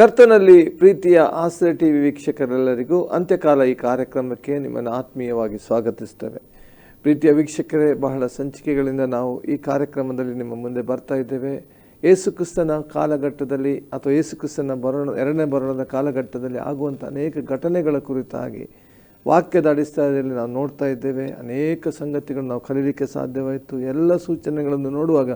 ಕರ್ತನಲ್ಲಿ ಪ್ರೀತಿಯ ಆಸರೆ ಟಿ ವಿ ವೀಕ್ಷಕರೆಲ್ಲರಿಗೂ ಅಂತ್ಯಕಾಲ ಈ ಕಾರ್ಯಕ್ರಮಕ್ಕೆ ನಿಮ್ಮನ್ನು ಆತ್ಮೀಯವಾಗಿ ಸ್ವಾಗತಿಸ್ತೇವೆ. ಪ್ರೀತಿಯ ವೀಕ್ಷಕರೇ, ಬಹಳ ಸಂಚಿಕೆಗಳಿಂದ ನಾವು ಈ ಕಾರ್ಯಕ್ರಮದಲ್ಲಿ ನಿಮ್ಮ ಮುಂದೆ ಬರ್ತಾ ಇದ್ದೇವೆ. ಯೇಸುಕ್ರಿಸ್ತನ ಕಾಲಘಟ್ಟದಲ್ಲಿ ಅಥವಾ ಯೇಸುಕ್ರಿಸ್ತನ ಬರೋಣ, ಎರಡನೇ ಬರೋಣದ ಕಾಲಘಟ್ಟದಲ್ಲಿ ಆಗುವಂಥ ಅನೇಕ ಘಟನೆಗಳ ಕುರಿತಾಗಿ ವಾಕ್ಯದ ಅಡಿസ്ഥാನದಲ್ಲಿ ನಾವು ನೋಡ್ತಾ ಇದ್ದೇವೆ. ಅನೇಕ ಸಂಗತಿಗಳನ್ನು ನಾವು ಕಲೀಲಿಕ್ಕೆ ಸಾಧ್ಯವಾಯಿತು. ಎಲ್ಲ ಸೂಚನೆಗಳನ್ನು ನೋಡುವಾಗ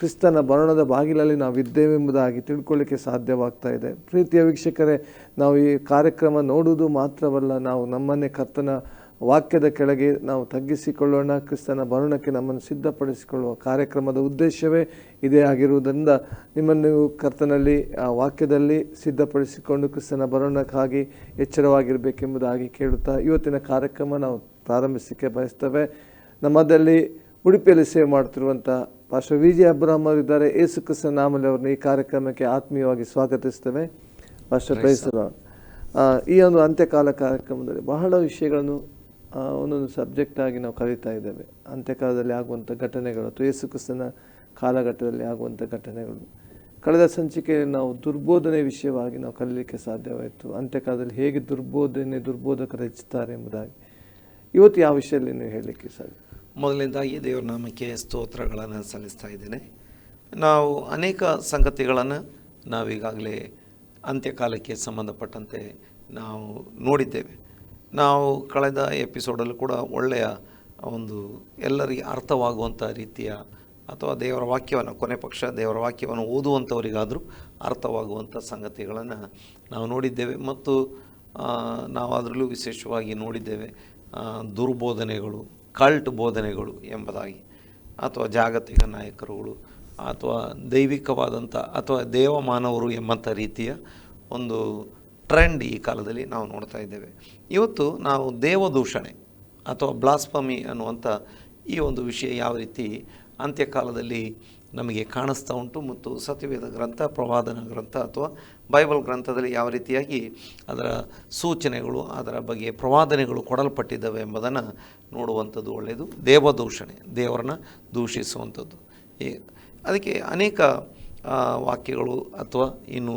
ಕ್ರಿಸ್ತನ ಮರಣದ ಬಾಗಿಲಲ್ಲಿ ನಾವು ಇದ್ದೇವೆಂಬುದಾಗಿ ತಿಳ್ಕೊಳ್ಳಿಕ್ಕೆ ಸಾಧ್ಯವಾಗ್ತಾ ಇದೆ. ಪ್ರೀತಿಯ ವೀಕ್ಷಕರೇ, ನಾವು ಈ ಕಾರ್ಯಕ್ರಮ ನೋಡುವುದು ಮಾತ್ರವಲ್ಲ, ನಾವು ನಮ್ಮನ್ನೇ ಕರ್ತನ ವಾಕ್ಯದ ಕೆಳಗೆ ನಾವು ತಗ್ಗಿಸಿಕೊಳ್ಳೋಣ. ಕ್ರಿಸ್ತನ ಭರಣಕ್ಕೆ ನಮ್ಮನ್ನು ಸಿದ್ಧಪಡಿಸಿಕೊಳ್ಳುವ ಕಾರ್ಯಕ್ರಮದ ಉದ್ದೇಶವೇ ಇದೇ ಆಗಿರುವುದರಿಂದ ನಿಮ್ಮನ್ನು ಕರ್ತನಲ್ಲಿ, ಆ ವಾಕ್ಯದಲ್ಲಿ ಸಿದ್ಧಪಡಿಸಿಕೊಂಡು ಕ್ರಿಸ್ತನ ಭರಣಕ್ಕಾಗಿ ಎಚ್ಚರವಾಗಿರಬೇಕೆಂಬುದಾಗಿ ಕೇಳುತ್ತಾ ಇವತ್ತಿನ ಕಾರ್ಯಕ್ರಮ ನಾವು ಪ್ರಾರಂಭಿಸಲಿಕ್ಕೆ ಬಯಸ್ತೇವೆ. ನಮ್ಮದಲ್ಲಿ ಉಡುಪಿಯಲ್ಲಿ ಸೇವೆ ಮಾಡ್ತಿರುವಂಥ ಪಾಸ್ಟರ್ ವಿ ಜಿ ಅಬ್ರಾಹಂ ಅವರಿದ್ದಾರೆ. ಯೇಸು ಕ್ರಿಸ್ತ ನಾಮಲ್ಲಿ ಅವ್ರನ್ನ ಈ ಕಾರ್ಯಕ್ರಮಕ್ಕೆ ಆತ್ಮೀಯವಾಗಿ ಸ್ವಾಗತಿಸ್ತೇವೆ. ಪಾಸ್ಟರ್ ಪ್ರೈಸರ ಈ ಒಂದು ಅಂತ್ಯಕಾಲ ಕಾರ್ಯಕ್ರಮದಲ್ಲಿ ಬಹಳ ವಿಷಯಗಳನ್ನು ಒಂದೊಂದು ಸಬ್ಜೆಕ್ಟ್ ಆಗಿ ನಾವು ಕಲಿತಾ ಇದ್ದೇವೆ. ಅಂತ್ಯಕಾಲದಲ್ಲಿ ಆಗುವಂಥ ಘಟನೆಗಳು ಅಥವಾ ಯೇಸು ಕ್ರಿಸ್ತನ ಕಾಲಘಟ್ಟದಲ್ಲಿ ಆಗುವಂಥ ಘಟನೆಗಳು. ಕಳೆದ ಸಂಚಿಕೆಯಲ್ಲಿ ನಾವು ದುರ್ಬೋಧನೆ ವಿಷಯವಾಗಿ ನಾವು ಕಲೀಲಿಕ್ಕೆ ಸಾಧ್ಯವಾಯಿತು. ಅಂತ್ಯಕಾಲದಲ್ಲಿ ಹೇಗೆ ದುರ್ಬೋಧನೆ ದುರ್ಬೋಧಕರು ಹೆಚ್ಚುತ್ತಾರೆ ಎಂಬುದಾಗಿ. ಇವತ್ತು ಯಾವ ವಿಷಯದಲ್ಲಿ ನೀವು ಹೇಳಲಿಕ್ಕೆ ಸಾಧ್ಯ? ಮೊದಲನೇದಾಗಿ ದೇವರ ನಾಮಕ್ಕೆ ಸ್ತೋತ್ರಗಳನ್ನು ಸಲ್ಲಿಸ್ತಾ ಇದ್ದೇನೆ. ನಾವು ಅನೇಕ ಸಂಗತಿಗಳನ್ನು ನಾವೀಗಾಗಲೇ ಅಂತ್ಯಕಾಲಕ್ಕೆ ಸಂಬಂಧಪಟ್ಟಂತೆ ನಾವು ನೋಡಿದ್ದೇವೆ. ನಾವು ಕಳೆದ ಎಪಿಸೋಡಲ್ಲೂ ಕೂಡ ಒಳ್ಳೆಯ ಒಂದು ಎಲ್ಲರಿಗೆ ಅರ್ಥವಾಗುವಂಥ ರೀತಿಯ ಅಥವಾ ದೇವರ ವಾಕ್ಯವನ್ನು, ಕೊನೆ ಪಕ್ಷ ದೇವರ ವಾಕ್ಯವನ್ನು ಓದುವಂಥವರಿಗಾದರೂ ಅರ್ಥವಾಗುವಂಥ ಸಂಗತಿಗಳನ್ನು ನಾವು ನೋಡಿದ್ದೇವೆ. ಮತ್ತು ನಾವು ಅದರಲ್ಲೂ ವಿಶೇಷವಾಗಿ ನೋಡಿದ್ದೇವೆ ದುರ್ಬೋಧನೆಗಳು ಕಲ್ಟ್ ಬೋಧನೆಗಳು ಎಂಬುದಾಗಿ, ಅಥವಾ ಜಾಗತಿಕ ನಾಯಕರುಗಳು, ಅಥವಾ ದೈವಿಕವಾದಂಥ, ಅಥವಾ ದೇವಮಾನವರು ಎಂಬಂಥ ರೀತಿಯ ಒಂದು ಟ್ರೆಂಡ್ ಈ ಕಾಲದಲ್ಲಿ ನಾವು ನೋಡ್ತಾ ಇದ್ದೇವೆ. ಇವತ್ತು ನಾವು ದೇವದೂಷಣೆ, ಅಥವಾ ಬ್ಲಾಸ್ಪಮಿ ಅನ್ನುವಂಥ ಈ ಒಂದು ವಿಷಯ ಯಾವ ರೀತಿ ಅಂತ್ಯಕಾಲದಲ್ಲಿ ನಮಗೆ ಕಾಣಿಸ್ತಾ ಉಂಟು ಮತ್ತು ಸತ್ಯವೇದ ಗ್ರಂಥ, ಪ್ರವಾದನ ಗ್ರಂಥ, ಅಥವಾ ಬೈಬಲ್ ಗ್ರಂಥದಲ್ಲಿ ಯಾವ ರೀತಿಯಾಗಿ ಅದರ ಸೂಚನೆಗಳು, ಅದರ ಬಗ್ಗೆ ಪ್ರವಾದನೆಗಳು ಕೊಡಲ್ಪಟ್ಟಿದ್ದಾವೆ ಎಂಬುದನ್ನು ನೋಡುವಂಥದ್ದು ಒಳ್ಳೆಯದು. ದೇವದೂಷಣೆ, ದೇವರನ್ನ ದೂಷಿಸುವಂಥದ್ದು. ಅದಕ್ಕೆ ಅನೇಕ ವಾಕ್ಯಗಳು ಅಥವಾ ಇನ್ನು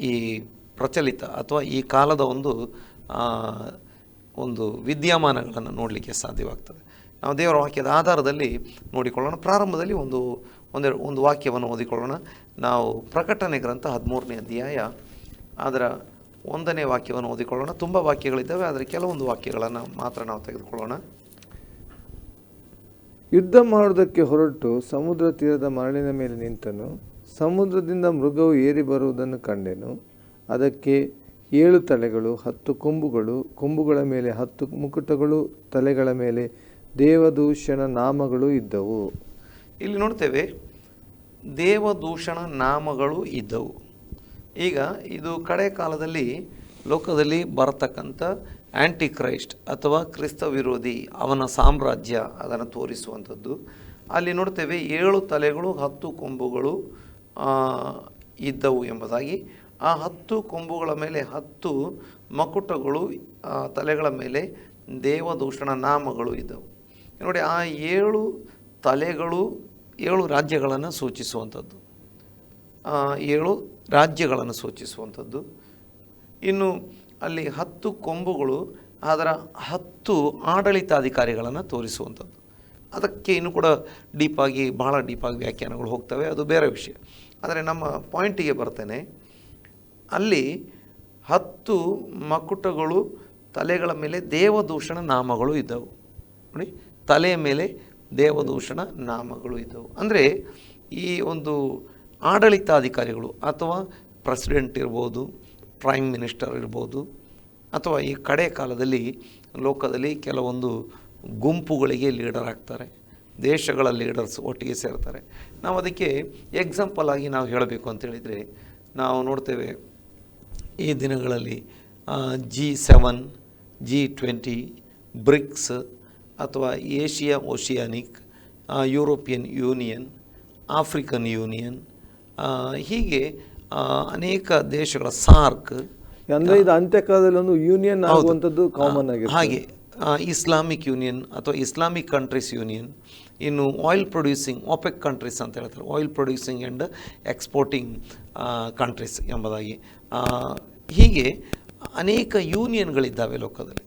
ಈ ಪ್ರಚಲಿತ ಅಥವಾ ಈ ಕಾಲದ ಒಂದು ಒಂದು ವಿದ್ಯಮಾನಗಳನ್ನು ನೋಡಲಿಕ್ಕೆ ಸಾಧ್ಯವಾಗ್ತದೆ. ನಾವು ದೇವರ ವಾಕ್ಯದ ಆಧಾರದಲ್ಲಿ ನೋಡಿಕೊಳ್ಳೋಣ. ಪ್ರಾರಂಭದಲ್ಲಿ ಒಂದು ಒಂದೆರಡು ಒಂದು ವಾಕ್ಯವನ್ನು ಓದಿಕೊಳ್ಳೋಣ. ನಾವು ಪ್ರಕಟಣೆ ಗ್ರಂಥ ಹದಿಮೂರನೇ ಅಧ್ಯಾಯ, ಅದರ ಒಂದನೇ ವಾಕ್ಯವನ್ನು ಓದಿಕೊಳ್ಳೋಣ. ತುಂಬ ವಾಕ್ಯಗಳಿದ್ದಾವೆ ಆದರೆ ಕೆಲವೊಂದು ವಾಕ್ಯಗಳನ್ನು ಮಾತ್ರ ನಾವು ತೆಗೆದುಕೊಳ್ಳೋಣ. ಯುದ್ಧ ಮಾಡುವುದಕ್ಕೆ ಹೊರಟು ಸಮುದ್ರ ತೀರದ ಮರಳಿನ ಮೇಲೆ ನಿಂತನು. ಸಮುದ್ರದಿಂದ ಮೃಗವು ಏರಿ ಬರುವುದನ್ನು ಕಂಡೆನು. ಅದಕ್ಕೆ ಏಳು ತಲೆಗಳು ಹತ್ತು ಕೊಂಬುಗಳು ಕೊಂಬುಗಳ ಮೇಲೆ ಹತ್ತು ಮುಕುಟಗಳು ತಲೆಗಳ ಮೇಲೆ ದೇವದೂಷಣ ನಾಮಗಳು ಇದ್ದವು. ಇಲ್ಲಿ ನೋಡ್ತೇವೆ ದೇವದೂಷಣ ನಾಮಗಳು ಇದ್ದವು. ಈಗ ಇದು ಕಡೆ ಕಾಲದಲ್ಲಿ ಲೋಕದಲ್ಲಿ ಬರತಕ್ಕಂಥ ಆ್ಯಂಟಿ ಕ್ರೈಸ್ಟ್ ಅಥವಾ ಕ್ರಿಸ್ತ ವಿರೋಧಿ ಅವನ ಸಾಮ್ರಾಜ್ಯ ಅದನ್ನು ತೋರಿಸುವಂಥದ್ದು. ಅಲ್ಲಿ ನೋಡ್ತೇವೆ ಏಳು ತಲೆಗಳು, ಹತ್ತು ಕೊಂಬುಗಳು ಇದ್ದವು ಎಂಬುದಾಗಿ. ಆ ಹತ್ತು ಕೊಂಬುಗಳ ಮೇಲೆ ಹತ್ತು ಮಕುಟಗಳು ತಲೆಗಳ ಮೇಲೆ ದೇವದೂಷಣ ನಾಮಗಳು ಇದ್ದವು. ನೋಡಿ, ಆ ಏಳು ತಲೆಗಳು ಏಳು ರಾಜ್ಯಗಳನ್ನು ಸೂಚಿಸುವಂಥದ್ದು. ಏಳು ರಾಜ್ಯಗಳನ್ನು ಸೂಚಿಸುವಂಥದ್ದು. ಇನ್ನು ಅಲ್ಲಿ ಹತ್ತು ಕೊಂಬುಗಳು ಅದರ ಹತ್ತು ಆಡಳಿತಾಧಿಕಾರಿಗಳನ್ನು ತೋರಿಸುವಂಥದ್ದು. ಅದಕ್ಕೆ ಇನ್ನೂ ಕೂಡ ಡೀಪಾಗಿ ಬಹಳ ಡೀಪಾಗಿ ವ್ಯಾಖ್ಯಾನಗಳು ಹೋಗ್ತವೆ. ಅದು ಬೇರೆ ವಿಷಯ. ಆದರೆ ನಮ್ಮ ಪಾಯಿಂಟಿಗೆ ಬರ್ತೇನೆ. ಅಲ್ಲಿ ಹತ್ತು ಮಕುಟಗಳು, ತಲೆಗಳ ಮೇಲೆ ದೇವದೂಷಣ ನಾಮಗಳು ಇದ್ದವು. ನೋಡಿ ತಲೆಯ ಮೇಲೆ ದೇವದೂಷಣ ನಾಮಗಳು ಇದ್ದವು. ಅಂದರೆ ಈ ಒಂದು ಆಡಳಿತಾಧಿಕಾರಿಗಳು ಅಥವಾ ಪ್ರೆಸಿಡೆಂಟ್ ಇರ್ಬೋದು ಪ್ರೈಮ್ ಮಿನಿಸ್ಟರ್ ಇರ್ಬೋದು, ಅಥವಾ ಈ ಕಡೆ ಕಾಲದಲ್ಲಿ ಲೋಕದಲ್ಲಿ ಕೆಲವೊಂದು ಗುಂಪುಗಳಿಗೆ ಲೀಡರ್ ಆಗ್ತಾರೆ, ದೇಶಗಳ ಲೀಡರ್ಸ್ ಒಟ್ಟಿಗೆ ಸೇರ್ತಾರೆ. ನಾವು ಅದಕ್ಕೆ ಎಕ್ಸಾಂಪಲ್ ಆಗಿ ನಾವು ಹೇಳಬೇಕು ಅಂತೇಳಿದರೆ ನಾವು ನೋಡ್ತೇವೆ ಈ ದಿನಗಳಲ್ಲಿ G seven G twenty BRICS ಅಥವಾ Asia Oceanic European Union African Union ಹೀಗೆ ಅನೇಕ ದೇಶಗಳ ಸಾರ್ಕ್ ಅಂದರೆ ಇದು ಅಂತ್ಯಕಾಲದಲ್ಲಿ ಒಂದು ಯೂನಿಯನ್. ಆಗುವಂಥದ್ದು ಕಾಮನ್ ಆಗಿದೆ ಹಾಗೆ ಇಸ್ಲಾಮಿಕ್ ಯೂನಿಯನ್ ಅಥವಾ ಇಸ್ಲಾಮಿಕ್ ಕಂಟ್ರೀಸ್ ಯೂನಿಯನ್ ಇನ್ನು ಆಯಿಲ್ ಪ್ರೊಡ್ಯೂಸಿಂಗ್ ಒಪೆಕ್ ಕಂಟ್ರೀಸ್ ಅಂತ ಹೇಳ್ತಾರೆ. Oil producing and exporting countries ಎಂಬುದಾಗಿ. ಹೀಗೆ ಅನೇಕ ಯೂನಿಯನ್ಗಳಿದ್ದಾವೆ ಲೋಕದಲ್ಲಿ.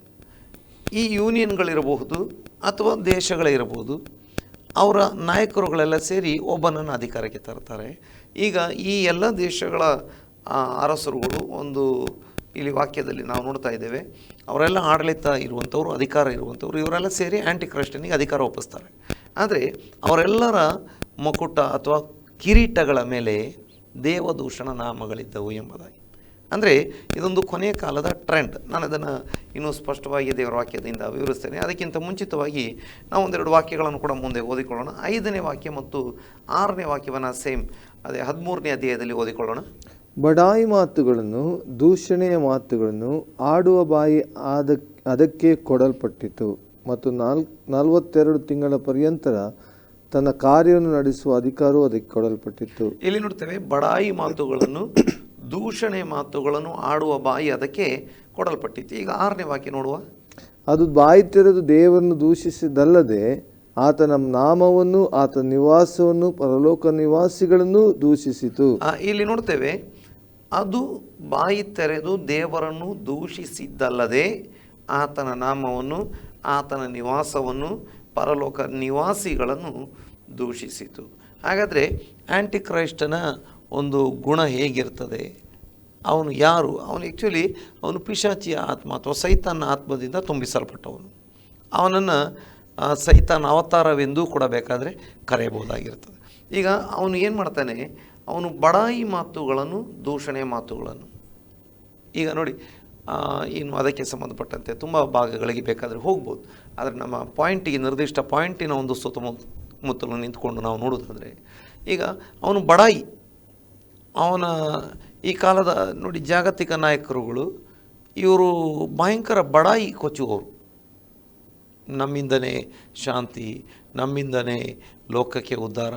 ಈ ಯೂನಿಯನ್ಗಳಿರಬಹುದು ಅಥವಾ ದೇಶಗಳಿರಬಹುದು ಅವರ ನಾಯಕರುಗಳೆಲ್ಲ ಸೇರಿ ಒಬ್ಬನನ್ನು ಅಧಿಕಾರಕ್ಕೆ ತರ್ತಾರೆ. ಈಗ ಈ ಎಲ್ಲ ದೇಶಗಳ ಅರಸರುಗಳು ಒಂದು ಇಲ್ಲಿ ವಾಕ್ಯದಲ್ಲಿ ನಾವು ನೋಡ್ತಾ ಇದ್ದೇವೆ, ಅವರೆಲ್ಲ ಆಡಳಿತ ಇರುವಂಥವ್ರು, ಅಧಿಕಾರ ಇರುವಂಥವ್ರು, ಇವರೆಲ್ಲ ಸೇರಿ ಆ್ಯಂಟಿ ಕ್ರೈಸ್ಟನಿಗೆ ಅಧಿಕಾರ ಒಪ್ಪಿಸ್ತಾರೆ. ಆದರೆ ಅವರೆಲ್ಲರ ಮುಕುಟ ಅಥವಾ ಕಿರೀಟಗಳ ಮೇಲೆ ದೇವದೂಷಣ ನಾಮಗಳಿದ್ದವು ಎಂಬುದಾಗಿ. ಅಂದರೆ ಇದೊಂದು ಕೊನೆಯ ಕಾಲದ ಟ್ರೆಂಡ್ ನಾನು ಅದನ್ನು ಇನ್ನೂ ಸ್ಪಷ್ಟವಾಗಿ ದೇವರ ವಾಕ್ಯದಿಂದ ವಿವರಿಸ್ತೇನೆ. ಅದಕ್ಕಿಂತ ಮುಂಚಿತವಾಗಿ ನಾವು ಒಂದೆರಡು ವಾಕ್ಯಗಳನ್ನು ಕೂಡ ಮುಂದೆ ಓದಿಕೊಳ್ಳೋಣ. ಐದನೇ ವಾಕ್ಯ ಮತ್ತು ಆರನೇ ವಾಕ್ಯವನ್ನು ಸೇಮ್ ಅದೇ ಹದಿಮೂರನೇ ಅಧ್ಯಾಯದಲ್ಲಿ ಓದಿಕೊಳ್ಳೋಣ. ಬಡಾಯಿ ಮಾತುಗಳನ್ನು ದೂಷಣೆಯ ಮಾತುಗಳನ್ನು ಆಡುವ ಬಾಯಿ ಆದ ಅದಕ್ಕೆ ಕೊಡಲ್ಪಟ್ಟಿತು. ಮತ್ತು ನಾಲ್ ನಲವತ್ತೆರಡು ತಿಂಗಳ ಪರ್ಯಂತರ ತನ್ನ ಕಾರ್ಯವನ್ನು ನಡೆಸುವ ಅಧಿಕಾರವೂ ಅದಕ್ಕೆ ಕೊಡಲ್ಪಟ್ಟಿತ್ತು ಇಲ್ಲಿ ನೋಡ್ತೇವೆ ಬಡಾಯಿ ಮಾತುಗಳನ್ನು ದೂಷಣೆ ಮಾತುಗಳನ್ನು ಆಡುವ ಬಾಯಿ ಅದಕ್ಕೆ ಕೊಡಲ್ಪಟ್ಟಿತ್ತು. ಈಗ ಆರನೇ ವಾಕ್ಯ ನೋಡುವ. ಅದು ಬಾಯಿ ತೆರೆದು ದೇವರನ್ನು ದೂಷಿಸಿದಲ್ಲದೆ ಆತನ ನಾಮವನ್ನು ಆತನ ನಿವಾಸವನ್ನು ಪರಲೋಕ ನಿವಾಸಿಗಳನ್ನು ದೂಷಿಸಿತು. ಇಲ್ಲಿ ನೋಡ್ತೇವೆ ಅದು ಬಾಯಿ ತೆರೆದು ದೇವರನ್ನು ದೂಷಿಸಿದ್ದಲ್ಲದೆ ಆತನ ನಾಮವನ್ನು ಆತನ ನಿವಾಸವನ್ನು ಪರಲೋಕ ನಿವಾಸಿಗಳನ್ನು ದೂಷಿಸಿತು. ಹಾಗಾದರೆ ಆ್ಯಂಟಿ ಕ್ರೈಸ್ಟನ ಒಂದು ಗುಣ ಹೇಗಿರ್ತದೆ? ಅವನು ಯಾರು? ಅವನು ಆ್ಯಕ್ಚುಲಿ ಅವನು ಪಿಶಾಚಿಯ ಆತ್ಮ ಅಥವಾ ಸೈತಾನ ಆತ್ಮದಿಂದ ತುಂಬಿಸಲ್ಪಟ್ಟವನು. ಅವನನ್ನು ಸೈತಾನ ಅವತಾರವೆಂದೂ ಕೂಡ ಬೇಕಾದರೆ ಕರೆಯಬಹುದಾಗಿರ್ತದೆ. ಈಗ ಅವನು ಏನು ಮಾಡ್ತಾನೆ? ಅವನು ಬಡಾಯಿ ಮಾತುಗಳನ್ನು, ದೂಷಣೆ ಮಾತುಗಳನ್ನು. ಈಗ ನೋಡಿ ಇನ್ನು ಅದಕ್ಕೆ ಸಂಬಂಧಪಟ್ಟಂತೆ ತುಂಬ ಭಾಗಗಳಿಗೆ ಬೇಕಾದರೆ ಹೋಗ್ಬೋದು. ಆದರೆ ನಮ್ಮ ಪಾಯಿಂಟಿಗೆ ನಿರ್ದಿಷ್ಟ ಪಾಯಿಂಟಿನ ಒಂದು ಸುತ್ತಮುತ್ತಲು ಮುತ್ತಲು ನಿಂತ್ಕೊಂಡು ನಾವು ನೋಡೋದಾದರೆ ಈಗ ಅವನು ಬಡಾಯಿ. ಅವನ ಈ ಕಾಲದ ನೋಡಿ ಜಾಗತಿಕ ನಾಯಕರುಗಳು, ಇವರು ಭಯಂಕರ ಬಡಾಯಿ ಕೊಚ್ಚುವವರು ನಮ್ಮಿಂದನೇ ಶಾಂತಿ, ನಮ್ಮಿಂದನೇ ಲೋಕಕ್ಕೆ ಉದ್ಧಾರ,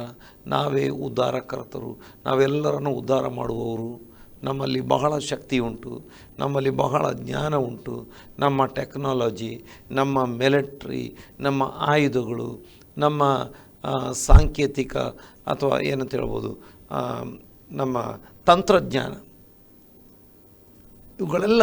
ನಾವೇ ಉದ್ಧಾರಕರ್ತರು, ನಾವೆಲ್ಲರನ್ನು ಉದ್ಧಾರ ಮಾಡುವವರು. ನಮ್ಮಲ್ಲಿ ಬಹಳ ಶಕ್ತಿ ಉಂಟು, ನಮ್ಮಲ್ಲಿ ಬಹಳ ಜ್ಞಾನ ಉಂಟು. ನಮ್ಮ ಟೆಕ್ನಾಲಜಿ, ನಮ್ಮ ಮಿಲಿಟ್ರಿ, ನಮ್ಮ ಆಯುಧಗಳು, ನಮ್ಮ ಸಾಂಕೇತಿಕ ಅಥವಾ ಏನಂತ ಹೇಳ್ಬೋದು ನಮ್ಮ ತಂತ್ರಜ್ಞಾನ. ಇವುಗಳೆಲ್ಲ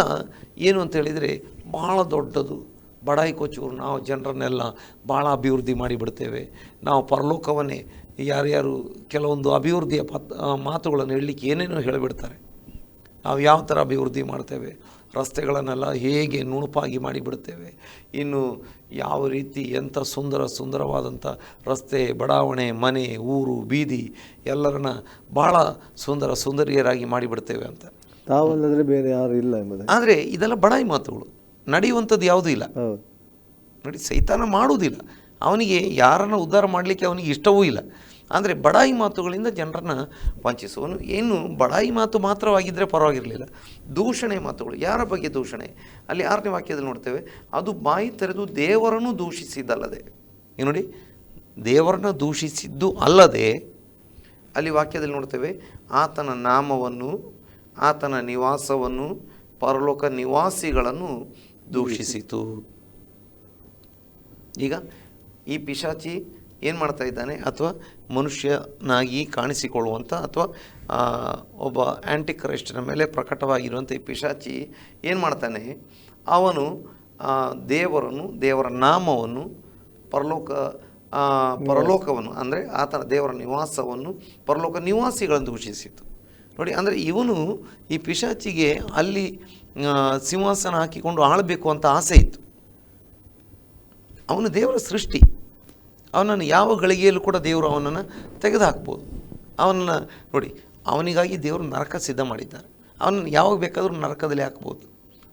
ಏನು ಅಂತ ಹೇಳಿದರೆ ಭಾಳ ದೊಡ್ಡದು. ಬಡಾಯಿ ಕೊಚ್ಚೂರು ನಾವು ಜನರನ್ನೆಲ್ಲ ಭಾಳ ಅಭಿವೃದ್ಧಿ ಮಾಡಿಬಿಡ್ತೇವೆ ನಾವು ಪರಲೋಕವನ್ನೇ ಯಾರ್ಯಾರು ಕೆಲವೊಂದು ಅಭಿವೃದ್ಧಿಯ ಪತ್ ಮಾತುಗಳನ್ನು ಹೇಳಲಿಕ್ಕೆ ಏನೇನೋ ಹೇಳಿಬಿಡ್ತಾರೆ. ನಾವು ಯಾವ ಥರ ಅಭಿವೃದ್ಧಿ ಮಾಡ್ತೇವೆ? ರಸ್ತೆಗಳನ್ನೆಲ್ಲ ಹೇಗೆ ನುಣುಪಾಗಿ ಮಾಡಿಬಿಡುತ್ತೇವೆ. ಇನ್ನು ಯಾವ ರೀತಿ ಎಂಥ ಸುಂದರ ಸುಂದರವಾದಂಥ ರಸ್ತೆ ಬಡಾವಣೆ ಮನೆ ಊರು ಬೀದಿ ಎಲ್ಲರನ್ನ ಭಾಳ ಸುಂದರ ಸುಂದರಿಯರಾಗಿ ಮಾಡಿಬಿಡ್ತೇವೆ ಅಂತ. ತಾವಲ್ಲದ್ರೆ ಬೇರೆ ಯಾರು ಇಲ್ಲ ಎಂಬುದು. ಆದರೆ ಇದೆಲ್ಲ ಬಡಾಯಿ ಮಾತುಗಳು. ನಡೆಯುವಂಥದ್ದು ಯಾವುದೂ ಇಲ್ಲ. ನೋಡಿ ಸೈತಾನ ಮಾಡುವುದಿಲ್ಲ. ಅವನಿಗೆ ಯಾರನ್ನು ಉದ್ಧಾರ ಮಾಡಲಿಕ್ಕೆ ಅವನಿಗೆ ಇಷ್ಟವೂ ಇಲ್ಲ. ಅಂದರೆ ಬಡಾಯಿ ಮಾತುಗಳಿಂದ ಜನರನ್ನು ವಂಚಿಸುವನು. ಏನು ಬಡಾಯಿ ಮಾತು ಮಾತ್ರವಾಗಿದ್ದರೆ ಪರವಾಗಿರಲಿಲ್ಲ. ದೂಷಣೆ ಮಾತುಗಳು. ಯಾರ ಬಗ್ಗೆ ದೂಷಣೆ? ಅಲ್ಲಿ ಆರನೇ ವಾಕ್ಯದಲ್ಲಿ ನೋಡ್ತೇವೆ, ಅದು ಬಾಯಿ ತೆರೆದು ದೇವರನ್ನು ದೂಷಿಸಿದ್ದಲ್ಲದೆ. ಏನು ನೋಡಿ, ದೇವರನ್ನು ದೂಷಿಸಿದ್ದು ಅಲ್ಲದೆ, ಅಲ್ಲಿ ವಾಕ್ಯದಲ್ಲಿ ನೋಡ್ತೇವೆ, ಆತನ ನಾಮವನ್ನು, ಆತನ ನಿವಾಸವನ್ನು, ಪರಲೋಕ ನಿವಾಸಿಗಳನ್ನು ದೂಷಿಸಿತು. ಈಗ ಈ ಪಿಶಾಚಿ ಏನು ಮಾಡ್ತಾ ಇದ್ದಾನೆ? ಅಥವಾ ಮನುಷ್ಯನಾಗಿ ಕಾಣಿಸಿಕೊಳ್ಳುವಂಥ ಅಥವಾ ಒಬ್ಬ ಆ್ಯಂಟಿ ಕ್ರೈಸ್ಟ್ನ ಮೇಲೆ ಪ್ರಕಟವಾಗಿರುವಂಥ ಈ ಪಿಶಾಚಿ ಏನು ಮಾಡ್ತಾನೆ? ಅವನು ದೇವರನ್ನು, ದೇವರ ನಾಮವನ್ನು, ಪರಲೋಕ ಪರಲೋಕವನ್ನು, ಅಂದರೆ ಆತನ ದೇವರ ನಿವಾಸವನ್ನು, ಪರಲೋಕ ನಿವಾಸಿಗಳೆಂದು ಘೋಷಿಸಿತು ನೋಡಿ, ಅಂದರೆ ಇವನು ಈ ಪಿಶಾಚಿಗೆ ಅಲ್ಲಿ ಸಿಂಹಾಸನ ಹಾಕಿಕೊಂಡು ಆಳಬೇಕು ಅಂತ ಆಸೆ ಇತ್ತು. ಅವನು ದೇವರ ಸೃಷ್ಟಿ. ಅವನನ್ನು ಯಾವ ಗಳಿಗೆಯಲ್ಲೂ ಕೂಡ ದೇವರು ಅವನನ್ನು ತೆಗೆದುಹಾಕ್ಬೋದು. ಅವನನ್ನು ನೋಡಿ, ಅವನಿಗಾಗಿ ದೇವರು ನರಕ ಸಿದ್ಧ ಮಾಡಿದ್ದಾರೆ. ಅವನನ್ನು ಯಾವಾಗ ಬೇಕಾದರೂ ನರಕದಲ್ಲಿ ಹಾಕ್ಬೋದು.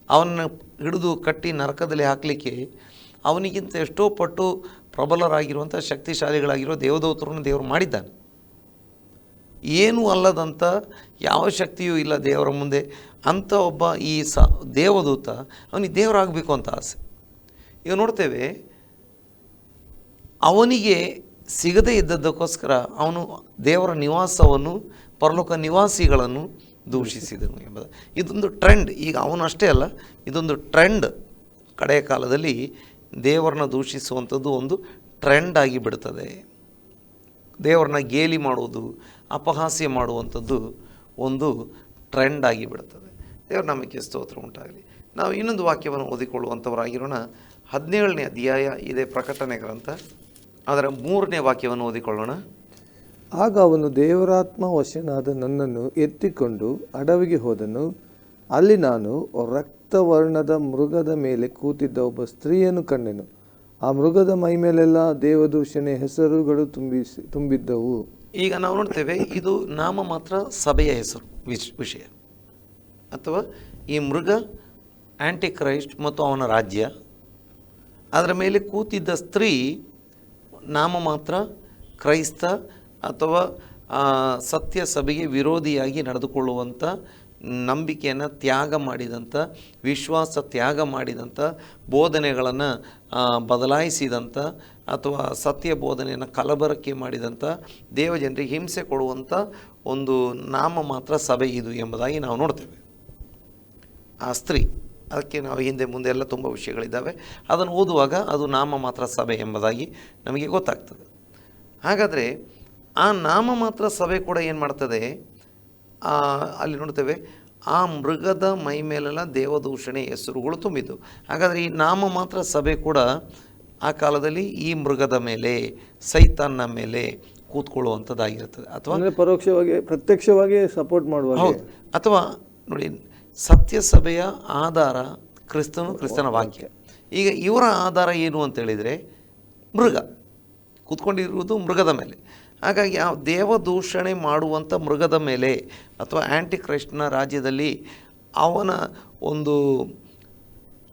ಅವನನ್ನು ಹಿಡಿದು ಕಟ್ಟಿ ನರಕದಲ್ಲಿ ಹಾಕಲಿಕ್ಕೆ ಅವನಿಗಿಂತ ಎಷ್ಟೋ ಪಟ್ಟು ಪ್ರಬಲರಾಗಿರುವಂಥ ಶಕ್ತಿಶಾಲಿಗಳಾಗಿರೋ ದೇವದೂತರನ್ನು ದೇವರು ಮಾಡಿದ್ದಾನೆ. ಏನೂ ಅಲ್ಲದಂಥ ಯಾವ ಶಕ್ತಿಯೂ ಇಲ್ಲ ದೇವರ ಮುಂದೆ. ಅಂಥ ಒಬ್ಬ ಈ ಸ ದೇವದೂತ ಅವನಿಗೆ ದೇವರಾಗಬೇಕು ಅಂತ ಆಸೆ. ಈಗ ನೋಡ್ತೇವೆ ಅವನಿಗೆ ಸಿಗದೇ ಇದ್ದದ್ದಕ್ಕೋಸ್ಕರ ಅವನು ದೇವರ ನಿವಾಸವನ್ನು, ಪರಲೋಕ ನಿವಾಸಿಗಳನ್ನು ದೂಷಿಸಿದನು ಎಂಬುದು. ಇದೊಂದು ಟ್ರೆಂಡ್ ಈಗ ಅವನು ಅಷ್ಟೇ ಅಲ್ಲ, ಇದೊಂದು ಟ್ರೆಂಡ್ ಕಡೆಯ ಕಾಲದಲ್ಲಿ ದೇವರನ್ನ ದೂಷಿಸುವಂಥದ್ದು ಒಂದು ಟ್ರೆಂಡ್ ಆಗಿ ಬಿಡ್ತದೆ. ದೇವರನ್ನ ಗೇಲಿ ಮಾಡುವುದು, ಅಪಹಾಸ್ಯ ಮಾಡುವಂಥದ್ದು ಒಂದು ಟ್ರೆಂಡ್ ಆಗಿ ಬಿಡುತ್ತದೆ ದೇವರ ನಮಗೆ ಸ್ತೋತ್ರ ಉಂಟಾಗಲಿ. ನಾವು ಇನ್ನೊಂದು ವಾಕ್ಯವನ್ನು ಓದಿಕೊಳ್ಳುವಂಥವರಾಗಿರೋಣ. ಹದಿನೇಳನೇ ಅಧ್ಯಾಯ ಇದೆ ಪ್ರಕಟಣೆ ಗ್ರಂಥ. ಅದರ ಮೂರನೇ ವಾಕ್ಯವನ್ನು ಓದಿಕೊಳ್ಳೋಣ. ಆಗ ಅವನು ದೇವರಾತ್ಮ ವಶನಾದ ನನ್ನನ್ನು ಎತ್ತಿಕೊಂಡು ಅಡವಿಗೆ ಹೋದನು. ಅಲ್ಲಿ ನಾನು ರಕ್ತವರ್ಣದ ಮೃಗದ ಮೇಲೆ ಕೂತಿದ್ದ ಒಬ್ಬ ಸ್ತ್ರೀಯನ್ನು ಕಂಡೆನು. ಆ ಮೃಗದ ಮೈಮೇಲೆಲ್ಲ ದೇವದೂಷಣೆ ಹೆಸರುಗಳು ತುಂಬಿಸಿ ತುಂಬಿದ್ದವು. ಈಗ ನಾವು ನೋಡ್ತೇವೆ ಇದು ನಾಮ ಮಾತ್ರ ಸಭೆಯ ಹೆಸರು ವಿಶ್ ವಿಷಯ. ಅಥವಾ ಈ ಮೃಗ ಆ್ಯಂಟಿ ಕ್ರೈಸ್ಟ್ ಮತ್ತು ಅವನ ರಾಜ್ಯ. ಅದರ ಮೇಲೆ ಕೂತಿದ್ದ ಸ್ತ್ರೀ ನಾಮ ಮಾತ್ರ ಕ್ರೈಸ್ತ ಅಥವಾ ಸತ್ಯ ಸಭೆಗೆ ವಿರೋಧಿಯಾಗಿ ನಡೆದುಕೊಳ್ಳುವಂಥ ನಂಬಿಕೆಯನ್ನು ತ್ಯಾಗ ಮಾಡಿದಂಥ ವಿಶ್ವಾಸ ತ್ಯಾಗ ಮಾಡಿದಂಥ ಬೋಧನೆಗಳನ್ನು ಬದಲಾಯಿಸಿದಂಥ ಅಥವಾ ಸತ್ಯ ಬೋಧನೆಯನ್ನು ಕಲಬರಕೆ ಮಾಡಿದಂಥ ದೇವಜನರಿಗೆ ಹಿಂಸೆ ಕೊಡುವಂಥ ಒಂದು ನಾಮ ಮಾತ್ರ ಸಭೆ ಇದು ಎಂಬುದಾಗಿ ನಾವು ನೋಡ್ತೇವೆ. ಆ ಸ್ತ್ರೀ. ಅದಕ್ಕೆ ನಾವು ಹಿಂದೆ ಮುಂದೆ ಎಲ್ಲ ತುಂಬ ವಿಷಯಗಳಿದ್ದಾವೆ. ಅದನ್ನು ಓದುವಾಗ ಅದು ನಾಮ ಮಾತ್ರ ಸಭೆ ಎಂಬುದಾಗಿ ನಮಗೆ ಗೊತ್ತಾಗ್ತದೆ. ಹಾಗಾದರೆ ಆ ನಾಮ ಮಾತ್ರ ಸಭೆ ಕೂಡ ಏನು ಮಾಡ್ತದೆ? ಅಲ್ಲಿ ನೋಡ್ತೇವೆ ಆ ಮೃಗದ ಮೈ ಮೇಲೆಲ್ಲ ದೇವದೂಷಣೆ ಹೆಸರುಗಳು ತುಂಬಿದ್ದು. ಹಾಗಾದರೆ ಈ ನಾಮ ಮಾತ್ರ ಸಭೆ ಕೂಡ ಆ ಕಾಲದಲ್ಲಿ ಈ ಮೃಗದ ಮೇಲೆ ಸೈತಾನ್ನ ಮೇಲೆ ಕೂತ್ಕೊಳ್ಳುವಂಥದ್ದಾಗಿರ್ತದೆ ಅಥವಾ ಪರೋಕ್ಷವಾಗಿ ಪ್ರತ್ಯಕ್ಷವಾಗಿ ಸಪೋರ್ಟ್ ಮಾಡುವ ಹೌದು. ಅಥವಾ ನೋಡಿ ಸತ್ಯ ಸಭೆಯ ಆಧಾರ ಕ್ರಿಸ್ತನು ಕ್ರಿಸ್ತನ ವಾಕ್ಯ. ಈಗ ಇವರ ಆಧಾರ ಏನು ಅಂತ ಹೇಳಿದರೆ ಮೃಗ. ಕೂತ್ಕೊಂಡಿರುವುದು ಮೃಗದ ಮೇಲೆ. ಹಾಗಾಗಿ ಆ ದೇವದೂಷಣೆ ಮಾಡುವಂಥ ಮೃಗದ ಮೇಲೆ ಅಥವಾ ಆ್ಯಂಟಿ ಕ್ರೈಸ್ಟ್ನ ರಾಜ್ಯದಲ್ಲಿ ಅವನ ಒಂದು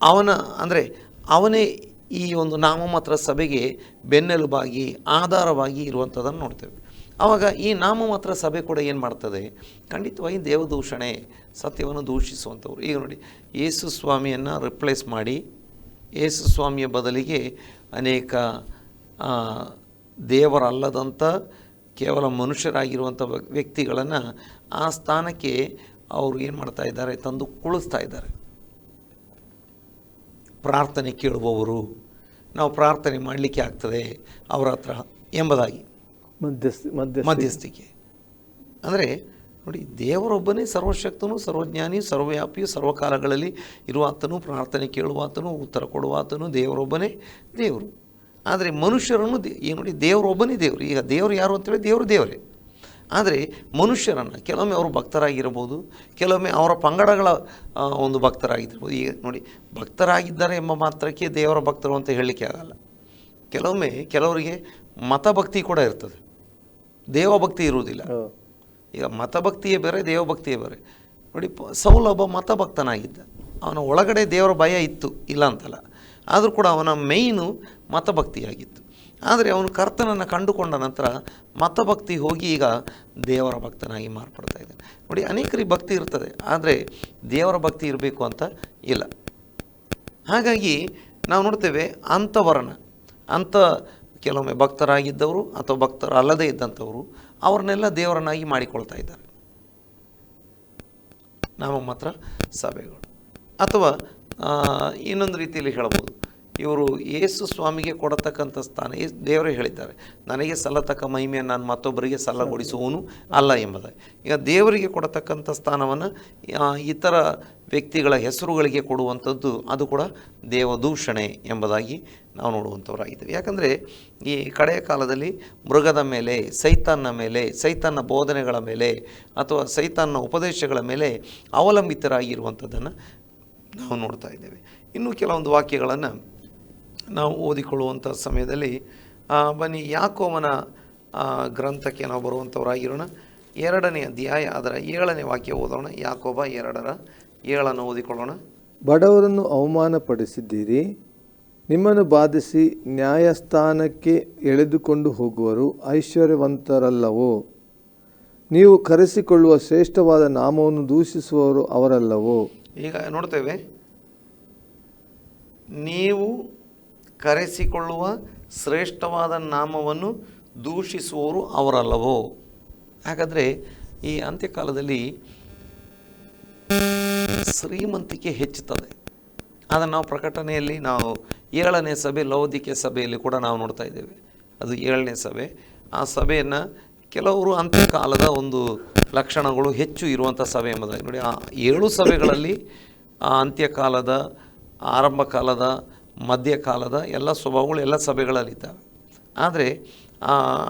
ಅವನ ಅಂದರೆ ಅವನೇ ಈ ಒಂದು ನಾಮಮಾತ್ರ ಸಭೆಗೆ ಬೆನ್ನೆಲುಬಾಗಿ ಆಧಾರವಾಗಿ ಇರುವಂಥದ್ದನ್ನು ನೋಡ್ತೇವೆ. ಆವಾಗ ಈ ನಾಮಮಾತ್ರ ಸಭೆ ಕೂಡ ಏನು ಮಾಡ್ತದೆ? ಖಂಡಿತವಾಗಿ ದೇವದೂಷಣೆ, ಸತ್ಯವನ್ನು ದೂಷಿಸುವಂಥವ್ರು. ಈಗ ನೋಡಿ, ಯೇಸು ಸ್ವಾಮಿಯನ್ನು ರಿಪ್ಲೇಸ್ ಮಾಡಿ, ಯೇಸು ಸ್ವಾಮಿಯ ಬದಲಿಗೆ ಅನೇಕ ದೇವರಲ್ಲದಂಥ, ಕೇವಲ ಮನುಷ್ಯರಾಗಿರುವಂಥ ವ್ಯಕ್ತಿಗಳನ್ನು ಆ ಸ್ಥಾನಕ್ಕೆ ಅವರು ಏನು ಮಾಡ್ತಾ ಇದ್ದಾರೆ? ತಂದು ಕುಳಿಸ್ತಾ ಇದ್ದಾರೆ. ಪ್ರಾರ್ಥನೆ ಕೇಳುವವರು. ನಾವು ಪ್ರಾರ್ಥನೆ ಮಾಡಲಿಕ್ಕೆ ಆಗ್ತದೆ ಅವರ ಹತ್ರ ಎಂಬುದಾಗಿ. ಮಧ್ಯಸ್ಥಿ ಮಧ್ಯ ಮಧ್ಯಸ್ಥಿಕೆ. ಅಂದರೆ ನೋಡಿ, ದೇವರೊಬ್ಬನೇ ಸರ್ವಶಕ್ತನು, ಸರ್ವಜ್ಞಾನಿ ಸರ್ವವ್ಯಾಪಿ ಸರ್ವಕಾಲಗಳಲ್ಲಿ ಇರುವಾತನು, ಪ್ರಾರ್ಥನೆ ಕೇಳುವಾತನು, ಉತ್ತರ ಕೊಡುವಾತನು, ದೇವರೊಬ್ಬನೇ ದೇವರು. ಆದರೆ ಮನುಷ್ಯರನ್ನು ದೇ ನೋಡಿ ದೇವರೊಬ್ಬನೇ ದೇವರು. ಈಗ ದೇವರು ಯಾರು ಅಂತೇಳಿ ದೇವರು ದೇವರೇ. ಆದರೆ ಮನುಷ್ಯರನ್ನು ಕೆಲವೊಮ್ಮೆ ಅವರು ಭಕ್ತರಾಗಿರ್ಬೋದು, ಕೆಲವೊಮ್ಮೆ ಅವರ ಪಂಗಡಗಳ ಒಂದು ಭಕ್ತರಾಗಿರ್ಬೋದು. ಈಗ ನೋಡಿ, ಭಕ್ತರಾಗಿದ್ದಾರೆ ಎಂಬ ಮಾತ್ರಕ್ಕೆ ದೇವರ ಭಕ್ತರು ಅಂತ ಹೇಳಲಿಕ್ಕೆ ಆಗಲ್ಲ. ಕೆಲವೊಮ್ಮೆ ಕೆಲವರಿಗೆ ಮತಭಕ್ತಿ ಕೂಡ ಇರ್ತದೆ. ದೇವಭಕ್ತಿ ಇರುವುದಿಲ್ಲ. ಈಗ ಮತಭಕ್ತಿಯೇ ಬೇರೆ ದೇವಭಕ್ತಿಯೇ ಬೇರೆ. ನೋಡಿ ಪ- ಸೌಲ ಒಬ್ಬ ಮತಭಕ್ತನಾಗಿದ್ದ. ಅವನ ಒಳಗಡೆ ದೇವರ ಭಯ ಇತ್ತು ಇಲ್ಲ ಅಂತಲ್ಲ. ಆದರೂ ಕೂಡ ಅವನ ಮೈನು ಮತಭಕ್ತಿಯಾಗಿತ್ತು. ಆದರೆ ಅವನು ಕರ್ತನನ್ನು ಕಂಡುಕೊಂಡ ನಂತರ ಮತಭಕ್ತಿ ಹೋಗಿ ಈಗ ದೇವರ ಭಕ್ತನಾಗಿ ಮಾರ್ಪಡ್ತಾ ಇದ್ದಾನೆ. ನೋಡಿ ಅನೇಕರಿಗೆ ಭಕ್ತಿ ಇರ್ತದೆ ಆದರೆ ದೇವರ ಭಕ್ತಿ ಇರಬೇಕು ಅಂತ ಇಲ್ಲ. ಹಾಗಾಗಿ ನಾವು ನೋಡ್ತೇವೆ ಅಂಥವರನ್ನು ಅಂಥ ಕೆಲವೊಮ್ಮೆ ಭಕ್ತರಾಗಿದ್ದವರು ಅಥವಾ ಭಕ್ತರು ಅಲ್ಲದೇ ಇದ್ದಂಥವರು ಅವ್ರನ್ನೆಲ್ಲ ದೇವರನ್ನಾಗಿ ಮಾಡಿಕೊಳ್ತಾ ಇದ್ದಾರೆ. ನಾಮ ಮಾತ್ರ ಸಭೆಗಳು. ಅಥವಾ ಇನ್ನೊಂದು ರೀತಿಯಲ್ಲಿ ಹೇಳಬಹುದು ಇವರು ಯೇಸು ಸ್ವಾಮಿಗೆ ಕೊಡತಕ್ಕಂಥ ಸ್ಥಾನ. ದೇವರೇ ಹೇಳಿದ್ದಾರೆ, ನನಗೆ ಸಲ್ಲತಕ್ಕ ಮಹಿಮೆಯನ್ನು ನಾನು ಮತ್ತೊಬ್ಬರಿಗೆ ಸಲ್ಲಗೊಳಿಸುವನು ಅಲ್ಲ ಎಂಬುದಾಗಿ. ಈಗ ದೇವರಿಗೆ ಕೊಡತಕ್ಕಂಥ ಸ್ಥಾನವನ್ನು ಇತರ ವ್ಯಕ್ತಿಗಳ ಹೆಸರುಗಳಿಗೆ ಕೊಡುವಂಥದ್ದು ಅದು ಕೂಡ ದೇವದೂಷಣೆ ಎಂಬುದಾಗಿ ನಾವು ನೋಡುವಂಥವರಾಗಿದ್ದೇವೆ. ಯಾಕಂದರೆ ಈ ಕಡೆಯ ಕಾಲದಲ್ಲಿ ಮೃಗದ ಮೇಲೆ, ಸೈತಾನ್ನ ಮೇಲೆ, ಸೈತಾನ್ನ ಬೋಧನೆಗಳ ಮೇಲೆ ಅಥವಾ ಸೈತಾನ್ನ ಉಪದೇಶಗಳ ಮೇಲೆ ಅವಲಂಬಿತರಾಗಿರುವಂಥದ್ದನ್ನು ನಾವು ನೋಡ್ತಾ ಇದ್ದೇವೆ. ಇನ್ನೂ ಕೆಲವೊಂದು ವಾಕ್ಯಗಳನ್ನು ನಾವು ಓದಿಕೊಳ್ಳುವಂಥ ಸಮಯದಲ್ಲಿ ಬನ್ನಿ ಯಾಕೋವನ ಗ್ರಂಥಕ್ಕೆ ನಾವು ಬರುವಂಥವರಾಗಿರೋಣ. ಎರಡನೇ ಅಧ್ಯಾಯ ಅದರ ಏಳನೇ ವಾಕ್ಯ ಓದೋಣ. ಯಾಕೋಬ ಎರಡರ ಏಳನ್ನು ಓದಿಕೊಳ್ಳೋಣ. ಬಡವರನ್ನು ಅವಮಾನಪಡಿಸಿದ್ದೀರಿ ನಿಮ್ಮನ್ನು ಬಾಧಿಸಿ ನ್ಯಾಯಸ್ಥಾನಕ್ಕೆ ಎಳೆದುಕೊಂಡು ಹೋಗುವರು ಐಶ್ವರ್ಯವಂತರಲ್ಲವೋ? ನೀವು ಕರೆಸಿಕೊಳ್ಳುವ ಶ್ರೇಷ್ಠವಾದ ನಾಮವನ್ನು ದೂಷಿಸುವವರು ಅವರಲ್ಲವೋ? ಈಗ ನೋಡ್ತೇವೆ. ನೀವು ಕರೆಸಿಕೊಳ್ಳುವ ಶ್ರೇಷ್ಠವಾದ ನಾಮವನ್ನು ದೂಷಿಸುವವರು ಅವರಲ್ಲವೋ? ಹಾಗಾದರೆ ಈ ಅಂತ್ಯಕಾಲದಲ್ಲಿ ಶ್ರೀಮಂತಿಕೆ ಹೆಚ್ಚುತ್ತದೆ. ಅದನ್ನು ನಾವು ಪ್ರಕಟಣೆಯಲ್ಲಿ ನಾವು ಏಳನೇ ಸಭೆ ಲೌದಿಕೆ ಸಭೆಯಲ್ಲಿ ಕೂಡ ನಾವು ನೋಡ್ತಾ ಇದ್ದೇವೆ. ಅದು ಏಳನೇ ಸಭೆ. ಆ ಸಭೆಯನ್ನು ಕೆಲವರು ಅಂತ್ಯಕಾಲದ ಒಂದು ಲಕ್ಷಣಗಳು ಹೆಚ್ಚು ಇರುವಂಥ ಸಭೆ ಎಂಬುದಾಗಿ ನೋಡಿ. ಆ ಏಳು ಸಭೆಗಳಲ್ಲಿ ಆ ಅಂತ್ಯಕಾಲದ ಆರಂಭ ಕಾಲದ ಮಧ್ಯಕಾಲದ ಎಲ್ಲ ಸ್ವಭಾವಗಳು ಎಲ್ಲ ಸಭೆಗಳಲ್ಲಿದ್ದಾವೆ. ಆದರೆ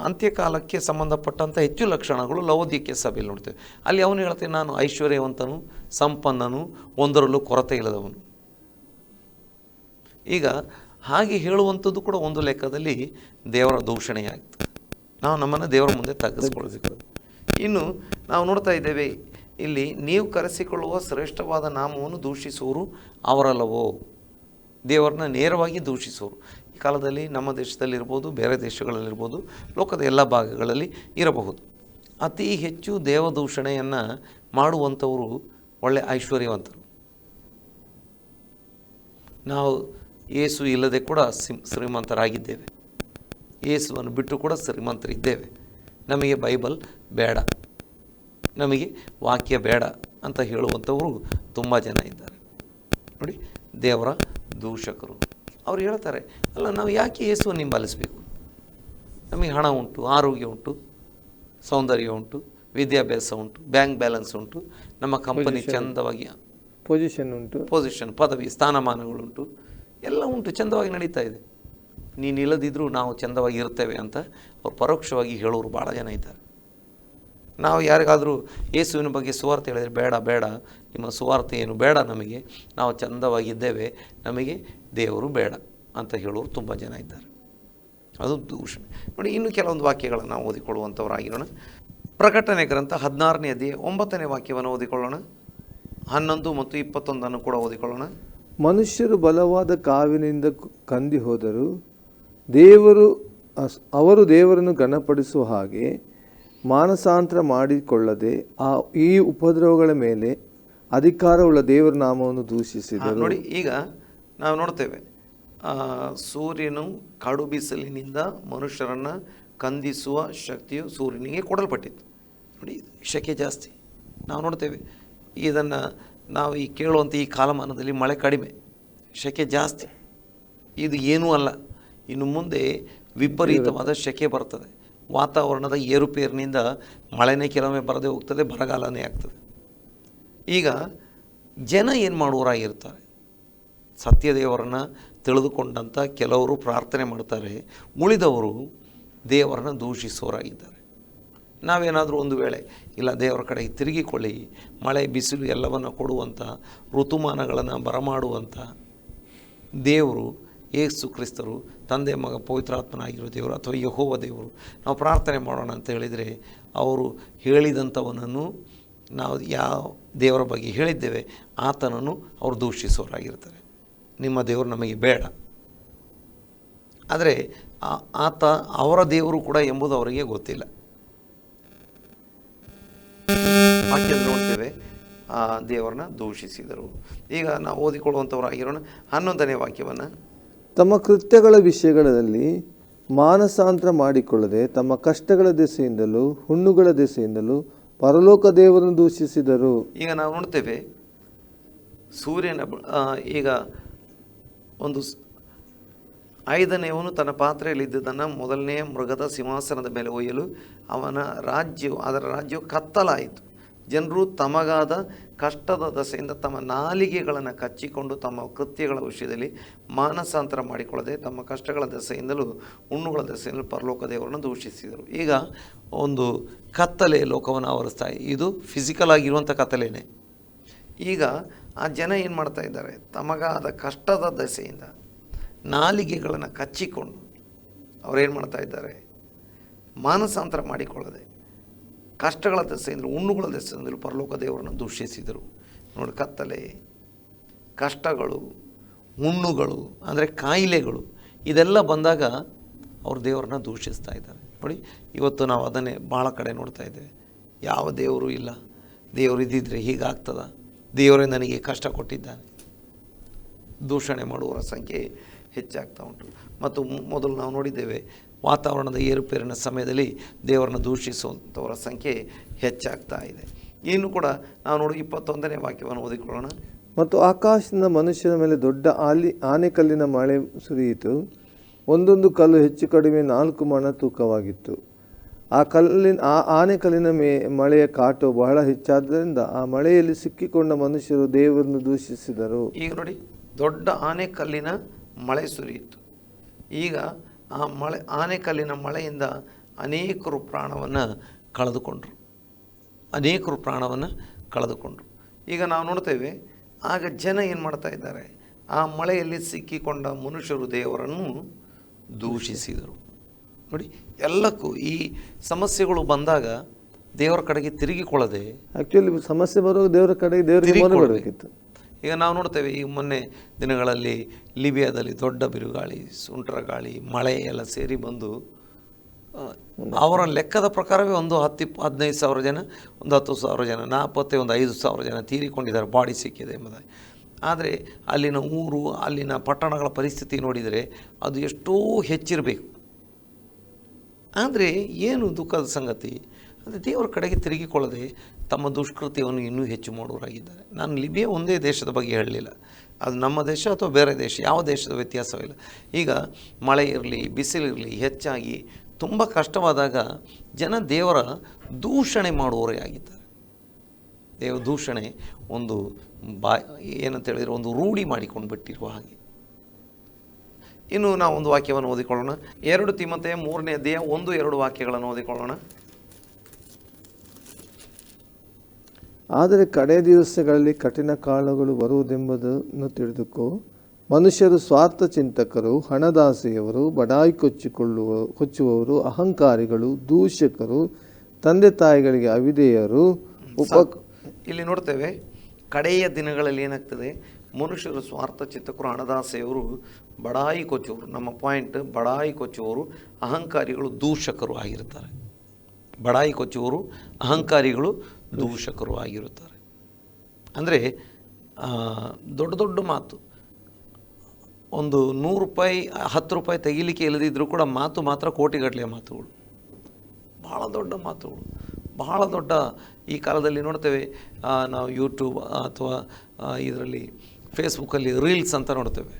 ಅಂತ್ಯಕಾಲಕ್ಕೆ ಸಂಬಂಧಪಟ್ಟಂಥ ಹೆಚ್ಚು ಲಕ್ಷಣಗಳು ಲೌದಿಕೆ ಸಭೆಯಲ್ಲಿ ನೋಡ್ತೇವೆ. ಅಲ್ಲಿ ಅವನು ಹೇಳ್ತೇನೆ, ನಾನು ಐಶ್ವರ್ಯವಂತನು, ಸಂಪನ್ನನು, ಒಂದರಲ್ಲೂ ಕೊರತೆ ಇಲ್ಲದವನು. ಈಗ ಹಾಗೆ ಹೇಳುವಂಥದ್ದು ಕೂಡ ಒಂದು ಲೆಕ್ಕದಲ್ಲಿ ದೇವರ ದೂಷಣೆಯಾಗ್ತದೆ ನಾವು ನಮ್ಮನ್ನು ದೇವರ ಮುಂದೆ ತಗ್ಗಿಸ್ಕೊಳ್ಬೇಕು. ಇನ್ನು ನಾವು ನೋಡ್ತಾ ಇದ್ದೇವೆ, ಇಲ್ಲಿ ನೀವು ಕರೆಸಿಕೊಳ್ಳುವ ಶ್ರೇಷ್ಠವಾದ ನಾಮವನ್ನು ದೂಷಿಸುವರು ಅವರಲ್ಲವೋ? ದೇವರನ್ನ ನೇರವಾಗಿ ದೂಷಿಸೋರು. ಈ ಕಾಲದಲ್ಲಿ ನಮ್ಮ ದೇಶದಲ್ಲಿರ್ಬೋದು, ಬೇರೆ ದೇಶಗಳಲ್ಲಿರ್ಬೋದು, ಲೋಕದ ಎಲ್ಲ ಭಾಗಗಳಲ್ಲಿ ಇರಬಹುದು. ಅತಿ ಹೆಚ್ಚು ದೇವದೂಷಣೆಯನ್ನು ಮಾಡುವಂಥವರು ಒಳ್ಳೆ ಐಶ್ವರ್ಯವಂತರು. ನಾವು ಏಸು ಇಲ್ಲದೆ ಕೂಡ ಸಿಮ್ ಶ್ರೀಮಂತರಾಗಿದ್ದೇವೆ. ಏಸುವನ್ನು ಬಿಟ್ಟು ಕೂಡ ಶ್ರೀಮಂತರಿದ್ದೇವೆ. ನಮಗೆ ಬೈಬಲ್ ಬೇಡ. ನಮಗೆ ವಾಕ್ಯ ಬೇಡ ಅಂತ ಹೇಳುವಂಥವರು ತುಂಬ ಜನ ಇದ್ದಾರೆ. ನೋಡಿ, ದೇವರ ದೂಷಕರು. ಅವ್ರು ಹೇಳ್ತಾರೆ ಅಲ್ಲ ನಾವು ಯಾಕೆ ಯೇಸುವನ್ನು ಹಿಂಬಾಲಿಸಬೇಕು? ನಮಗೆ ಹಣ ಉಂಟು ಆರೋಗ್ಯ ಉಂಟು ಸೌಂದರ್ಯ ಉಂಟು ವಿದ್ಯಾಭ್ಯಾಸ ಉಂಟು ಬ್ಯಾಂಕ್ ಬ್ಯಾಲೆನ್ಸ್ ಉಂಟು ನಮ್ಮ ಕಂಪನಿ ಚಂದವಾಗಿ ಪೊಸಿಷನ್ ಉಂಟು. ಪೊಸಿಷನ್ ಪದವಿ ಸ್ಥಾನಮಾನಗಳುಂಟು ಎಲ್ಲ ಉಂಟು ಚಂದವಾಗಿ ನಡೀತಾ ಇದೆ. ನೀನು ಇಲ್ಲದಿದ್ದರೂ ನಾವು ಚಂದವಾಗಿ ಇರ್ತೇವೆ ಅಂತ ಅವ್ರು ಪರೋಕ್ಷವಾಗಿ ಹೇಳೋರು ಭಾಳ ಜನ ಇದ್ದಾರೆ. ನಾವು ಯಾರಿಗಾದರೂ ಯೇಸುವಿನ ಬಗ್ಗೆ ಸುವಾರ್ತೆ ಹೇಳಿದರೆ ಬೇಡ ಬೇಡ. ನಿಮ್ಮ ಸುವಾರ್ತೆ ಏನು ಬೇಡ ನಮಗೆ. ನಾವು ಚಂದವಾಗಿದ್ದೇವೆ, ನಮಗೆ ದೇವರು ಬೇಡ ಅಂತ ಹೇಳೋರು ತುಂಬ ಜನ ಇದ್ದಾರೆ. ಅದು ದೂಷಣೆ. ನೋಡಿ, ಇನ್ನು ಕೆಲವೊಂದು ವಾಕ್ಯಗಳನ್ನು ನಾವು ಓದಿಕೊಳ್ಳುವಂಥವರಾಗಿರೋಣ ಪ್ರಕಟಣೆ ಗ್ರಂಥ ಹದಿನಾರನೇ ಅಧ್ಯಯ ಒಂಬತ್ತನೇ ವಾಕ್ಯವನ್ನು ಓದಿಕೊಳ್ಳೋಣ. ಹನ್ನೊಂದು ಮತ್ತು ಇಪ್ಪತ್ತೊಂದನ್ನು ಕೂಡ ಓದಿಕೊಳ್ಳೋಣ. ಮನುಷ್ಯರು ಬಲವಾದ ಕಾವಿನಿಂದ ಕಂದಿ ಹೋದರು ದೇವರು ಅವರು ದೇವರನ್ನು ಗಣಪಡಿಸುವ ಹಾಗೆ ಮಾನಸಾಂತರ ಮಾಡಿಕೊಳ್ಳದೆ ಆ ಈ ಉಪದ್ರವಗಳ ಮೇಲೆ ಅಧಿಕಾರವುಳ್ಳ ದೇವರ ನಾಮವನ್ನು ದೂಷಿಸಿದರು. ನೋಡಿ ಈಗ ನಾವು ನೋಡ್ತೇವೆ ಸೂರ್ಯನು ಕಡು ಬಿಸಿಲಿನಿಂದ ಮನುಷ್ಯರನ್ನು ಕಂದಿಸುವ ಶಕ್ತಿಯು ಸೂರ್ಯನಿಗೆ ಕೊಡಲ್ಪಟ್ಟಿತ್ತು. ನೋಡಿ ಶೆಕೆ ಜಾಸ್ತಿ. ನಾವು ನೋಡ್ತೇವೆ ಇದನ್ನು ನಾವು ಈ ಕೇಳುವಂಥ ಈ ಕಾಲಮಾನದಲ್ಲಿ ಮಳೆ ಕಡಿಮೆ ಶೆಕೆ ಜಾಸ್ತಿ. ಇದು ಏನೂ ಅಲ್ಲ ಇನ್ನು ಮುಂದೆ ವಿಪರೀತವಾದ ಶೆಕೆ ಬರ್ತದೆ. ವಾತಾವರಣದ ಏರುಪೇರಿನಿಂದ ಮಳೆನೇ ಕೆಲವೊಮ್ಮೆ ಬರದೇ ಹೋಗ್ತದೆ, ಬರಗಾಲನೇ ಆಗ್ತದೆ. ಈಗ ಜನ ಏನು ಮಾಡುವರಾಗಿರ್ತಾರೆ ಸತ್ಯದೇವರನ್ನ ತಿಳಿದುಕೊಂಡಂಥ ಕೆಲವರು ಪ್ರಾರ್ಥನೆ ಮಾಡ್ತಾರೆ, ಉಳಿದವರು ದೇವರನ್ನ ದೂಷಿಸೋರಾಗಿದ್ದಾರೆ ನಾವೇನಾದರೂ ಒಂದು ವೇಳೆ, ಇಲ್ಲ ದೇವರ ಕಡೆ ತಿರುಗಿಕೊಳ್ಳಿ, ಮಳೆ, ಬಿಸಿಲು ಎಲ್ಲವನ್ನು ಕೊಡುವಂಥ ಋತುಮಾನಗಳನ್ನು ಬರಮಾಡುವಂಥ ದೇವರು ಏಸು ಕ್ರಿಸ್ತರು, ತಂದೆ ಮಗ ಪವಿತ್ರಾತ್ಮನಾಗಿರೋ ದೇವರು ಅಥವಾ ಯಹೋವ ದೇವರು, ನಾವು ಪ್ರಾರ್ಥನೆ ಮಾಡೋಣ ಅಂತ ಹೇಳಿದರೆ ಅವರು ಹೇಳಿದಂಥವನನ್ನು ನಾವು ಯಾವ ದೇವರ ಬಗ್ಗೆ ಹೇಳಿದ್ದೇವೆ, ಆತನನ್ನು ಅವರು ದೂಷಿಸೋರಾಗಿರ್ತಾರೆ ನಿಮ್ಮ ದೇವರು ನಮಗೆ ಬೇಡ. ಆದರೆ ಆತ ಅವರ ದೇವರು ಕೂಡ ಎಂಬುದು ಅವರಿಗೆ ಗೊತ್ತಿಲ್ಲ. ನೋಡ್ತೇವೆ, ಆ ದೇವರನ್ನ ದೂಷಿಸಿದರು. ಈಗ ನಾವು ಓದಿಕೊಳ್ಳುವಂಥವರಾಗಿರೋಣ. ಹನ್ನೊಂದನೇ ವಾಕ್ಯವನ್ನು ತಮ್ಮ ಕೃತ್ಯಗಳ ವಿಷಯಗಳಲ್ಲಿ ಮಾನಸಾಂತರ ಮಾಡಿಕೊಳ್ಳದೆ ತಮ್ಮ ಕಷ್ಟಗಳ ದೆಸೆಯಿಂದಲೂ ಹುಣ್ಣುಗಳ ದೆಸೆಯಿಂದಲೂ ಪರಲೋಕ ದೇವರನ್ನು ದೂಷಿಸಿದರು. ಈಗ ನಾವು ನೋಡ್ತೇವೆ, ಸೂರ್ಯನ ಈಗ ಒಂದು ಐದನೆಯವನು ತನ್ನ ಪಾತ್ರೆಯಲ್ಲಿದ್ದುದನ್ನು ಮೊದಲನೆಯ ಮೃಗದ ಸಿಂಹಾಸನದ ಮೇಲೆ ಒಯ್ಯಲು ಅವನ ರಾಜ್ಯವು, ಅದರ ರಾಜ್ಯವು ಕತ್ತಲಾಯಿತು. ಜನರು ತಮಗಾದ ಕಷ್ಟದ ದಸೆಯಿಂದ ತಮ್ಮ ನಾಲಿಗೆಗಳನ್ನು ಕಚ್ಚಿಕೊಂಡು ತಮ್ಮ ಕೃತ್ಯಗಳ ವಿಷಯದಲ್ಲಿ ಮಾನಸಾಂತರ ಮಾಡಿಕೊಳ್ಳದೆ ತಮ್ಮ ಕಷ್ಟಗಳ ದಸೆಯಿಂದಲೂ, ಹುಣ್ಣುಗಳ ದಸೆಯಿಂದಲೂ ಪರಲೋಕ ದೇವರನ್ನು ದೂಷಿಸಿದರು. ಈಗ ಒಂದು ಕತ್ತಲೆ ಲೋಕವನ್ನು ಆವರಿಸ್ತಾ ಇದು. ಫಿಸಿಕಲ್ ಆಗಿರುವಂಥ ಕತ್ತಲೆಯೇ ಈಗ ಆ ಜನ ಏನು ಮಾಡ್ತಾ ಇದ್ದಾರೆ? ತಮಗಾದ ಕಷ್ಟದ ದಸೆಯಿಂದ ನಾಲಿಗೆಗಳನ್ನು ಕಚ್ಚಿಕೊಂಡು ಅವರೇನು ಮಾಡ್ತಾ ಇದ್ದಾರೆ? ಮಾನಸಾಂತರ ಮಾಡಿಕೊಳ್ಳದೆ ಕಷ್ಟಗಳ ದೆಸೆಯಿಂದಲೂ ಹುಣ್ಣುಗಳ ದೆಸೆಯಿಂದಲೂ ಪರಲೋಕ ದೇವರನ್ನು ದೂಷಿಸಿದರು. ನೋಡಿ ಕತ್ತಲೆ, ಕಷ್ಟಗಳು ಹುಣ್ಣುಗಳು ಅಂದರೆ ಕಾಯಿಲೆಗಳು, ಇದೆಲ್ಲ ಬಂದಾಗ ಅವರು ದೇವರನ್ನ ದೂಷಿಸ್ತಾ ಇದ್ದಾರೆ. ನೋಡಿ, ಇವತ್ತು ನಾವು ಅದನ್ನೇ ಭಾಳ ಕಡೆ ನೋಡ್ತಾ ಇದ್ದೇವೆ. ಯಾವ ದೇವರು ಇಲ್ಲ. ದೇವರು ಇದ್ದಿದ್ರೆ ಹೀಗಾಗ್ತದ. ದೇವರೇ ನನಗೆ ಕಷ್ಟ ಕೊಟ್ಟಿದ್ದಾನೆ. ದೂಷಣೆ ಮಾಡುವವರ ಸಂಖ್ಯೆ ಹೆಚ್ಚಾಗ್ತಾ ಉಂಟು. ಮತ್ತು ಮೊದಲು ನಾವು ನೋಡಿದ್ದೇವೆ ವಾತಾವರಣದ ಏರುಪೇರಿನ ಸಮಯದಲ್ಲಿ ದೇವರನ್ನು ದೂಷಿಸುವಂಥವರ ಸಂಖ್ಯೆ ಹೆಚ್ಚಾಗ್ತಾ ಇದೆ. ಇನ್ನು ಕೂಡ ನಾವು ನೋಡಿ ಇಪ್ಪತ್ತೊಂದನೇ ವಾಕ್ಯವನ್ನು ಓದಿಕೊಳ್ಳೋಣ. ಮತ್ತು ಆಕಾಶದಿಂದ ಮನುಷ್ಯನ ಮೇಲೆ ದೊಡ್ಡ ಆಲಿ ಆನೆಕಲ್ಲಿನ ಮಳೆ ಸುರಿಯಿತು. ಒಂದೊಂದು ಕಲ್ಲು ಹೆಚ್ಚು ಕಡಿಮೆ ನಾಲ್ಕು ಮಣ ತೂಕವಾಗಿತ್ತು. ಆ ಕಲ್ಲಿನ ಆ ಆನೆಕಲ್ಲಿನ ಮೇ ಮಳೆಯ ಕಾಟು ಬಹಳ ಹೆಚ್ಚಾದ್ದರಿಂದ ಆ ಮಳೆಯಲ್ಲಿ ಸಿಕ್ಕಿಕೊಂಡ ಮನುಷ್ಯರು ದೇವರನ್ನು ದೂಷಿಸಿದರು. ಈಗ ನೋಡಿ ದೊಡ್ಡ ಆನೆಕಲ್ಲಿನ ಮಳೆ ಸುರಿಯಿತು. ಈಗ ಆ ಮಳೆ ಆನೆಕಲ್ಲಿನ ಮಳೆಯಿಂದ ಅನೇಕರು ಪ್ರಾಣವನ್ನು ಕಳೆದುಕೊಂಡರು. ಅನೇಕರು ಪ್ರಾಣವನ್ನು ಕಳೆದುಕೊಂಡರು. ಈಗ ನಾವು ನೋಡ್ತೇವೆ ಆಗ ಜನ ಏನು ಮಾಡ್ತಾ ಇದ್ದಾರೆ? ಆ ಮಳೆಯಲ್ಲಿ ಸಿಕ್ಕಿಕೊಂಡ ಮನುಷ್ಯರು ದೇವರನ್ನು ದೂಷಿಸಿದರು. ನೋಡಿ ಎಲ್ಲಕ್ಕೂ ಈ ಸಮಸ್ಯೆಗಳು ಬಂದಾಗ ದೇವರ ಕಡೆಗೆ ತಿರುಗಿಕೊಳ್ಳದೆ ಆ್ಯಕ್ಚುಲಿ ಸಮಸ್ಯೆ ಬರುವಾಗ ದೇವರ ಕಡೆಗೆ ದೇವರಿಗೆ. ಬರಬೇಕಿತ್ತು ಈಗ ನಾವು ನೋಡ್ತೇವೆ ಈ ಮೊನ್ನೆ ದಿನಗಳಲ್ಲಿ ಲಿಬಿಯಾದಲ್ಲಿ ದೊಡ್ಡ ಬಿರುಗಾಳಿ, ಸುಂಟರ ಗಾಳಿ, ಮಳೆ ಎಲ್ಲ ಸೇರಿ ಬಂದು ಅವರ ಲೆಕ್ಕದ ಪ್ರಕಾರವೇ ಒಂದು ಹತ್ತು ಇಪ್ಪ, ಹದಿನೈದು ಸಾವಿರ ಜನ, ಒಂದು ಹತ್ತು ಸಾವಿರ ಜನ ನಾಲ್ಪತ್ತೆ ಒಂದು ಐದು ಸಾವಿರ ಜನ ತೀರಿಕೊಂಡಿದ್ದಾರೆ, ಬಾಡಿ ಸಿಕ್ಕಿದೆ ಎಂಬುದಾಗಿ. ಆದರೆ ಅಲ್ಲಿನ ಊರು, ಅಲ್ಲಿನ ಪಟ್ಟಣಗಳ ಪರಿಸ್ಥಿತಿ ನೋಡಿದರೆ ಅದು ಎಷ್ಟೋ ಹೆಚ್ಚಿರಬೇಕು. ಆದರೆ ಏನು ದುಃಖದ ಸಂಗತಿ? ಅಂದರೆ ದೇವರ ಕಡೆಗೆ ತಿರುಗಿಕೊಳ್ಳದೆ ತಮ್ಮ ದುಷ್ಕೃತ್ಯವನ್ನು ಇನ್ನೂ ಹೆಚ್ಚು ಮಾಡುವರಾಗಿದ್ದಾರೆ ನಾನು ಲಿಬಿಯಾ ಒಂದೇ ದೇಶದ ಬಗ್ಗೆ ಹೇಳಲಿಲ್ಲ. ಅದು ನಮ್ಮ ದೇಶ ಅಥವಾ ಬೇರೆ ದೇಶ, ಯಾವ ದೇಶದ ವ್ಯತ್ಯಾಸವಿಲ್ಲ. ಈಗ ಮಳೆ ಇರಲಿ ಬಿಸಿಲಿರಲಿ ಹೆಚ್ಚಾಗಿ ತುಂಬ ಕಷ್ಟವಾದಾಗ ಜನ ದೇವರ ದೂಷಣೆ ಮಾಡುವವರೇ ಆಗಿದ್ದಾರೆ. ದೇವ ದೂಷಣೆ ಒಂದು ಬಾ ಏನಂತ ಹೇಳಿದರೆ ಒಂದು ರೂಢಿ ಮಾಡಿಕೊಂಡು ಬಿಟ್ಟಿರುವ ಹಾಗೆ. ಇನ್ನು ನಾವು ಒಂದು ವಾಕ್ಯವನ್ನು ಓದಿಕೊಳ್ಳೋಣ. ಎರಡು ತಿಮ್ಮತೆ ಮೂರನೇ ದೇಹ ಒಂದು ಎರಡು ವಾಕ್ಯಗಳನ್ನು ಓದಿಕೊಳ್ಳೋಣ. ಆದರೆ ಕಡೆ ದಿವಸಗಳಲ್ಲಿ ಕಠಿಣ ಕಾಲಗಳು ಬರುವುದೆಂಬುದನ್ನು ತಿಳಿದುಕೋ. ಮನುಷ್ಯರು ಸ್ವಾರ್ಥ ಚಿಂತಕರು, ಹಣದಾಸೆಯವರು, ಬಡಾಯಿ ಕೊಚ್ಚಿಕೊಳ್ಳುವ, ಕೊಚ್ಚುವವರು, ಅಹಂಕಾರಿಗಳು, ದೂಷಕರು, ತಂದೆ ತಾಯಿಗಳಿಗೆ ಅವಿಧೇಯರು, ಉಪ ಇಲ್ಲಿ ನೋಡ್ತೇವೆ, ಕಡೆಯ ದಿನಗಳಲ್ಲಿ ಏನಾಗ್ತದೆ? ಮನುಷ್ಯರು ಸ್ವಾರ್ಥ ಚಿಂತಕರು, ಹಣದಾಸೆಯವರು, ಬಡಾಯಿ ಕೊಚ್ಚುವರು ನಮ್ಮ ಪಾಯಿಂಟ್ ಬಡಾಯಿ ಕೊಚ್ಚುವವರು, ಅಹಂಕಾರಿಗಳು, ದೂಷಕರು ಆಗಿರ್ತಾರೆ. ಬಡಾಯಿ ಕೊಚ್ಚುವರು ಅಹಂಕಾರಿಗಳು ದೂಷಕರು ಆಗಿರುತ್ತಾರೆ. ಅಂದರೆ ದೊಡ್ಡ ದೊಡ್ಡ ಮಾತು. ಒಂದು ನೂರು ರೂಪಾಯಿ, ಹತ್ತು ರೂಪಾಯಿ ತೆಗಿಲಿಕ್ಕೆ ಇಲ್ಲದಿದ್ದರೂ ಕೂಡ ಮಾತು ಮಾತ್ರ ಕೋಟಿಗಟ್ಟಲೆಯ ಮಾತುಗಳು. ಭಾಳ ದೊಡ್ಡ ಮಾತುಗಳು. ಬಹಳ ದೊಡ್ಡ, ಈ ಕಾಲದಲ್ಲಿ ನೋಡ್ತೇವೆ ನಾವು ಯೂಟ್ಯೂಬ್ ಅಥವಾ ಇದರಲ್ಲಿ ಫೇಸ್ಬುಕ್ಕಲ್ಲಿ ರೀಲ್ಸ್ ಅಂತ ನೋಡ್ತೇವೆ.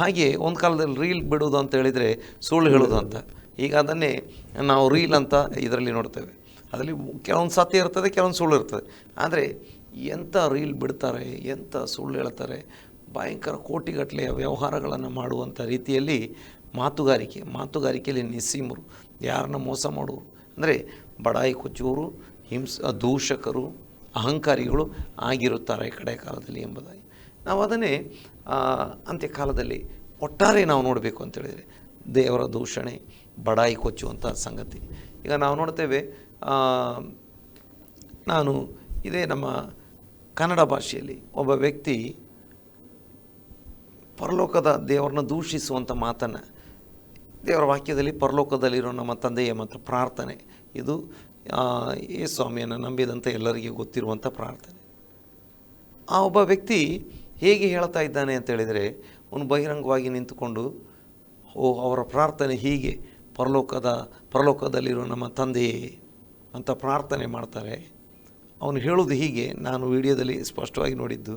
ಹಾಗೆ ಒಂದು ಕಾಲದಲ್ಲಿ ರೀಲ್ ಬಿಡೋದು ಅಂತ ಹೇಳಿದರೆ ಸುಳ್ಳು ಹೇಳೋದು ಅಂತ. ಈಗ ಅದನ್ನೇ ನಾವು ರೀಲ್ ಅಂತ ಇದರಲ್ಲಿ ನೋಡ್ತೇವೆ. ಅದರಲ್ಲಿ ಕೆಲವೊಂದು ಸತ್ಯ ಇರ್ತದೆ, ಕೆಲವೊಂದು ಸುಳ್ಳು ಇರ್ತದೆ. ಆದರೆ ಎಂಥ ರೀಲ್ ಬಿಡ್ತಾರೆ ಎಂಥ ಸುಳ್ಳು ಹೇಳ್ತಾರೆ, ಭಯಂಕರ ಕೋಟಿಗಟ್ಟಲೆಯ ವ್ಯವಹಾರಗಳನ್ನು ಮಾಡುವಂಥ ರೀತಿಯಲ್ಲಿ ಮಾತುಗಾರಿಕೆ, ಮಾತುಗಾರಿಕೆಯಲ್ಲಿ ನಿಸ್ಸೀಮರು. ಯಾರನ್ನ ಮೋಸ ಮಾಡೋರು? ಅಂದರೆ ಬಡಾಯಿ ಕೊಚ್ಚೋರು ಹಿಂಸ, ದೂಷಕರು, ಅಹಂಕಾರಿಗಳು ಆಗಿರುತ್ತಾರೆ ಕಡೆ ಕಾಲದಲ್ಲಿ ಎಂಬುದಾಗಿ. ನಾವು ಅದನ್ನೇ ಅಂತ್ಯಕಾಲದಲ್ಲಿ ಒಟ್ಟಾರೆ ನಾವು ನೋಡಬೇಕು ಅಂತೇಳಿದರೆ ದೇವರ ದೂಷಣೆ, ಬಡಾಯಿ ಕೊಚ್ಚುವಂಥ ಸಂಗತಿ. ಈಗ ನಾವು ನೋಡ್ತೇವೆ ನಾನು ಇದೇ ನಮ್ಮ ಕನ್ನಡ ಭಾಷೆಯಲ್ಲಿ ಒಬ್ಬ ವ್ಯಕ್ತಿ ಪರಲೋಕದ ದೇವರನ್ನ ದೂಷಿಸುವಂಥ ಮಾತನ್ನು ದೇವರ ವಾಕ್ಯದಲ್ಲಿ ಪರಲೋಕದಲ್ಲಿರೋ ನಮ್ಮ ತಂದೆಯ ಮಾತ್ರ ಪ್ರಾರ್ಥನೆ. ಇದು ಯೇಸು ಸ್ವಾಮಿಯನ್ನು ನಂಬಿದಂಥ ಎಲ್ಲರಿಗೂ ಗೊತ್ತಿರುವಂಥ ಪ್ರಾರ್ಥನೆ. ಆ ಒಬ್ಬ ವ್ಯಕ್ತಿ ಹೇಗೆ ಹೇಳ್ತಾ ಇದ್ದಾನೆ ಅಂತ ಹೇಳಿದರೆ, ಅವನು ಬಹಿರಂಗವಾಗಿ ನಿಂತುಕೊಂಡು ಓ ಅವರ ಪ್ರಾರ್ಥನೆ ಹೀಗೆ ಪರಲೋಕದ, ಪರಲೋಕದಲ್ಲಿರೋ ನಮ್ಮ ತಂದೆಯೇ ಅಂತ ಪ್ರಾರ್ಥನೆ ಮಾಡ್ತಾರೆ. ಅವನು ಹೇಳೋದು ಹೀಗೆ ನಾನು ವಿಡಿಯೋದಲ್ಲಿ ಸ್ಪಷ್ಟವಾಗಿ ನೋಡಿದ್ದು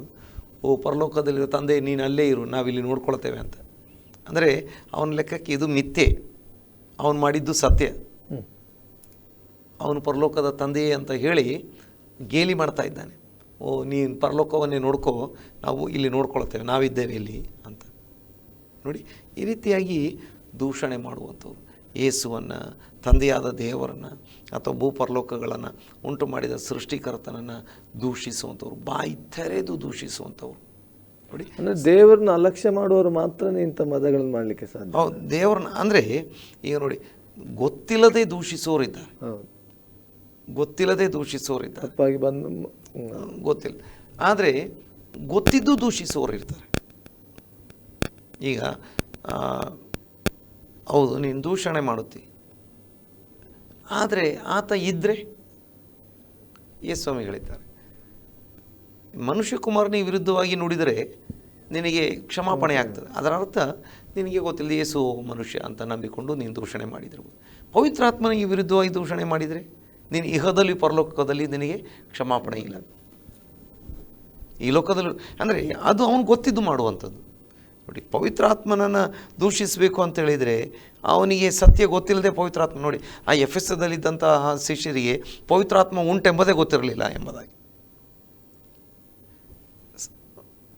ಓ ಪರಲೋಕದಲ್ಲಿರೋ ತಂದೆ ನೀನು ಅಲ್ಲೇ ಇರು ನಾವಿಲ್ಲಿ ನೋಡ್ಕೊಳ್ತೇವೆ ಅಂತ. ಅಂದರೆ ಅವನ ಲೆಕ್ಕಕ್ಕೆ ಇದು ಮಿಥ್ಯೆ. ಅವನು ಮಾಡಿದ್ದು ಸತ್ಯ. ಅವನು ಪರಲೋಕದ ತಂದೆಯೇ ಅಂತ ಹೇಳಿ ಗೇಲಿ ಮಾಡ್ತಾ ಇದ್ದಾನೆ. ಓ ನೀನು ಪರಲೋಕವನ್ನೇ ನೋಡ್ಕೋ ನಾವು ಇಲ್ಲಿ ನೋಡ್ಕೊಳ್ತೇವೆ ನಾವಿದ್ದೇವೆ ಇಲ್ಲಿ ಅಂತ. ನೋಡಿ ಈ ರೀತಿಯಾಗಿ ದೂಷಣೆ ಮಾಡುವಂಥವ್ರು. ಯೇಸುವನ್ನು ತಂದೆಯಾದ ದೇವರನ್ನು ಅಥವಾ ಭೂಪರಲೋಕಗಳನ್ನು ಉಂಟು ಮಾಡಿದ ಸೃಷ್ಟಿಕರ್ತನನ್ನು ದೂಷಿಸುವಂಥವ್ರು ಬಾಯಿ ತೆರೆದು ದೂಷಿಸುವಂಥವ್ರು. ನೋಡಿ. ಅಂದರೆ ದೇವರನ್ನ ಅಲಕ್ಷ್ಯ ಮಾಡುವವರು ಮಾತ್ರ ಇಂಥ ಮದಗಳನ್ನು ಮಾಡಲಿಕ್ಕೆ ಸಾಧ್ಯ. ಹೌದು ದೇವ್ರನ್ನ ಅಂದರೆ ಈಗ ನೋಡಿ ಗೊತ್ತಿಲ್ಲದೆ ದೂಷಿಸೋರಿದ್ದಾರೆ ಇದ್ದಾರೆ. ಗೊತ್ತಿಲ್ಲದೆ ದೂಷಿಸೋರಿದ್ದಾರೆ ತಪ್ಪಾಗಿ ಬಂದು ಗೊತ್ತಿಲ್ಲ. ಆದರೆ ಗೊತ್ತಿದ್ದು ದೂಷಿಸೋರು ಇರ್ತಾರೆ. ಈಗ ಹೌದು, ನೀನು ದೂಷಣೆ ಮಾಡುತ್ತಿ. ಆದರೆ ಆತ ಇದ್ದರೆ ಎಸ್ ಸ್ವಾಮಿ ಹೇಳಿದ್ದಾರೆ. ಮನುಷ್ಯ ಕುಮಾರನಿಗೆ ವಿರುದ್ಧವಾಗಿ ನುಡಿದರೆ ನಿನಗೆ ಕ್ಷಮಾಪಣೆ ಆಗ್ತದೆ. ಅದರ ಅರ್ಥ ನಿನಗೆ ಗೊತ್ತಿಲ್ಲ ಯೇಸು ಮನುಷ್ಯ ಅಂತ ನಂಬಿಕೊಂಡು ನೀನು ದೂಷಣೆ ಮಾಡಿದರು. ಪವಿತ್ರಾತ್ಮನಿಗೆ ವಿರುದ್ಧವಾಗಿ ದೂಷಣೆ ಮಾಡಿದರೆ ನೀನು ಇಹದಲ್ಲಿ, ಪರಲೋಕದಲ್ಲಿ ನಿನಗೆ ಕ್ಷಮಾಪಣೆ ಇಲ್ಲ. ಈ ಲೋಕದಲ್ಲಿ ಅಂದರೆ ಅದು ಅವನು ಗೊತ್ತಿದ್ದು ಮಾಡುವಂಥದ್ದು. ನೋಡಿ, ಪವಿತ್ರಾತ್ಮನನ್ನು ದೂಷಿಸಬೇಕು ಅಂತ ಹೇಳಿದರೆ ಅವನಿಗೆ ಸತ್ಯ ಗೊತ್ತಿಲ್ಲದೆ ಪವಿತ್ರಾತ್ಮ ನೋಡಿ, ಆ ಎಫ್ ಎಸ್ ಎದಲ್ಲಿದ್ದಂತಹ ಶಿಷ್ಯರಿಗೆ ಪವಿತ್ರಾತ್ಮ ಉಂಟೆಂಬುದೇ ಗೊತ್ತಿರಲಿಲ್ಲ ಎಂಬುದಾಗಿ.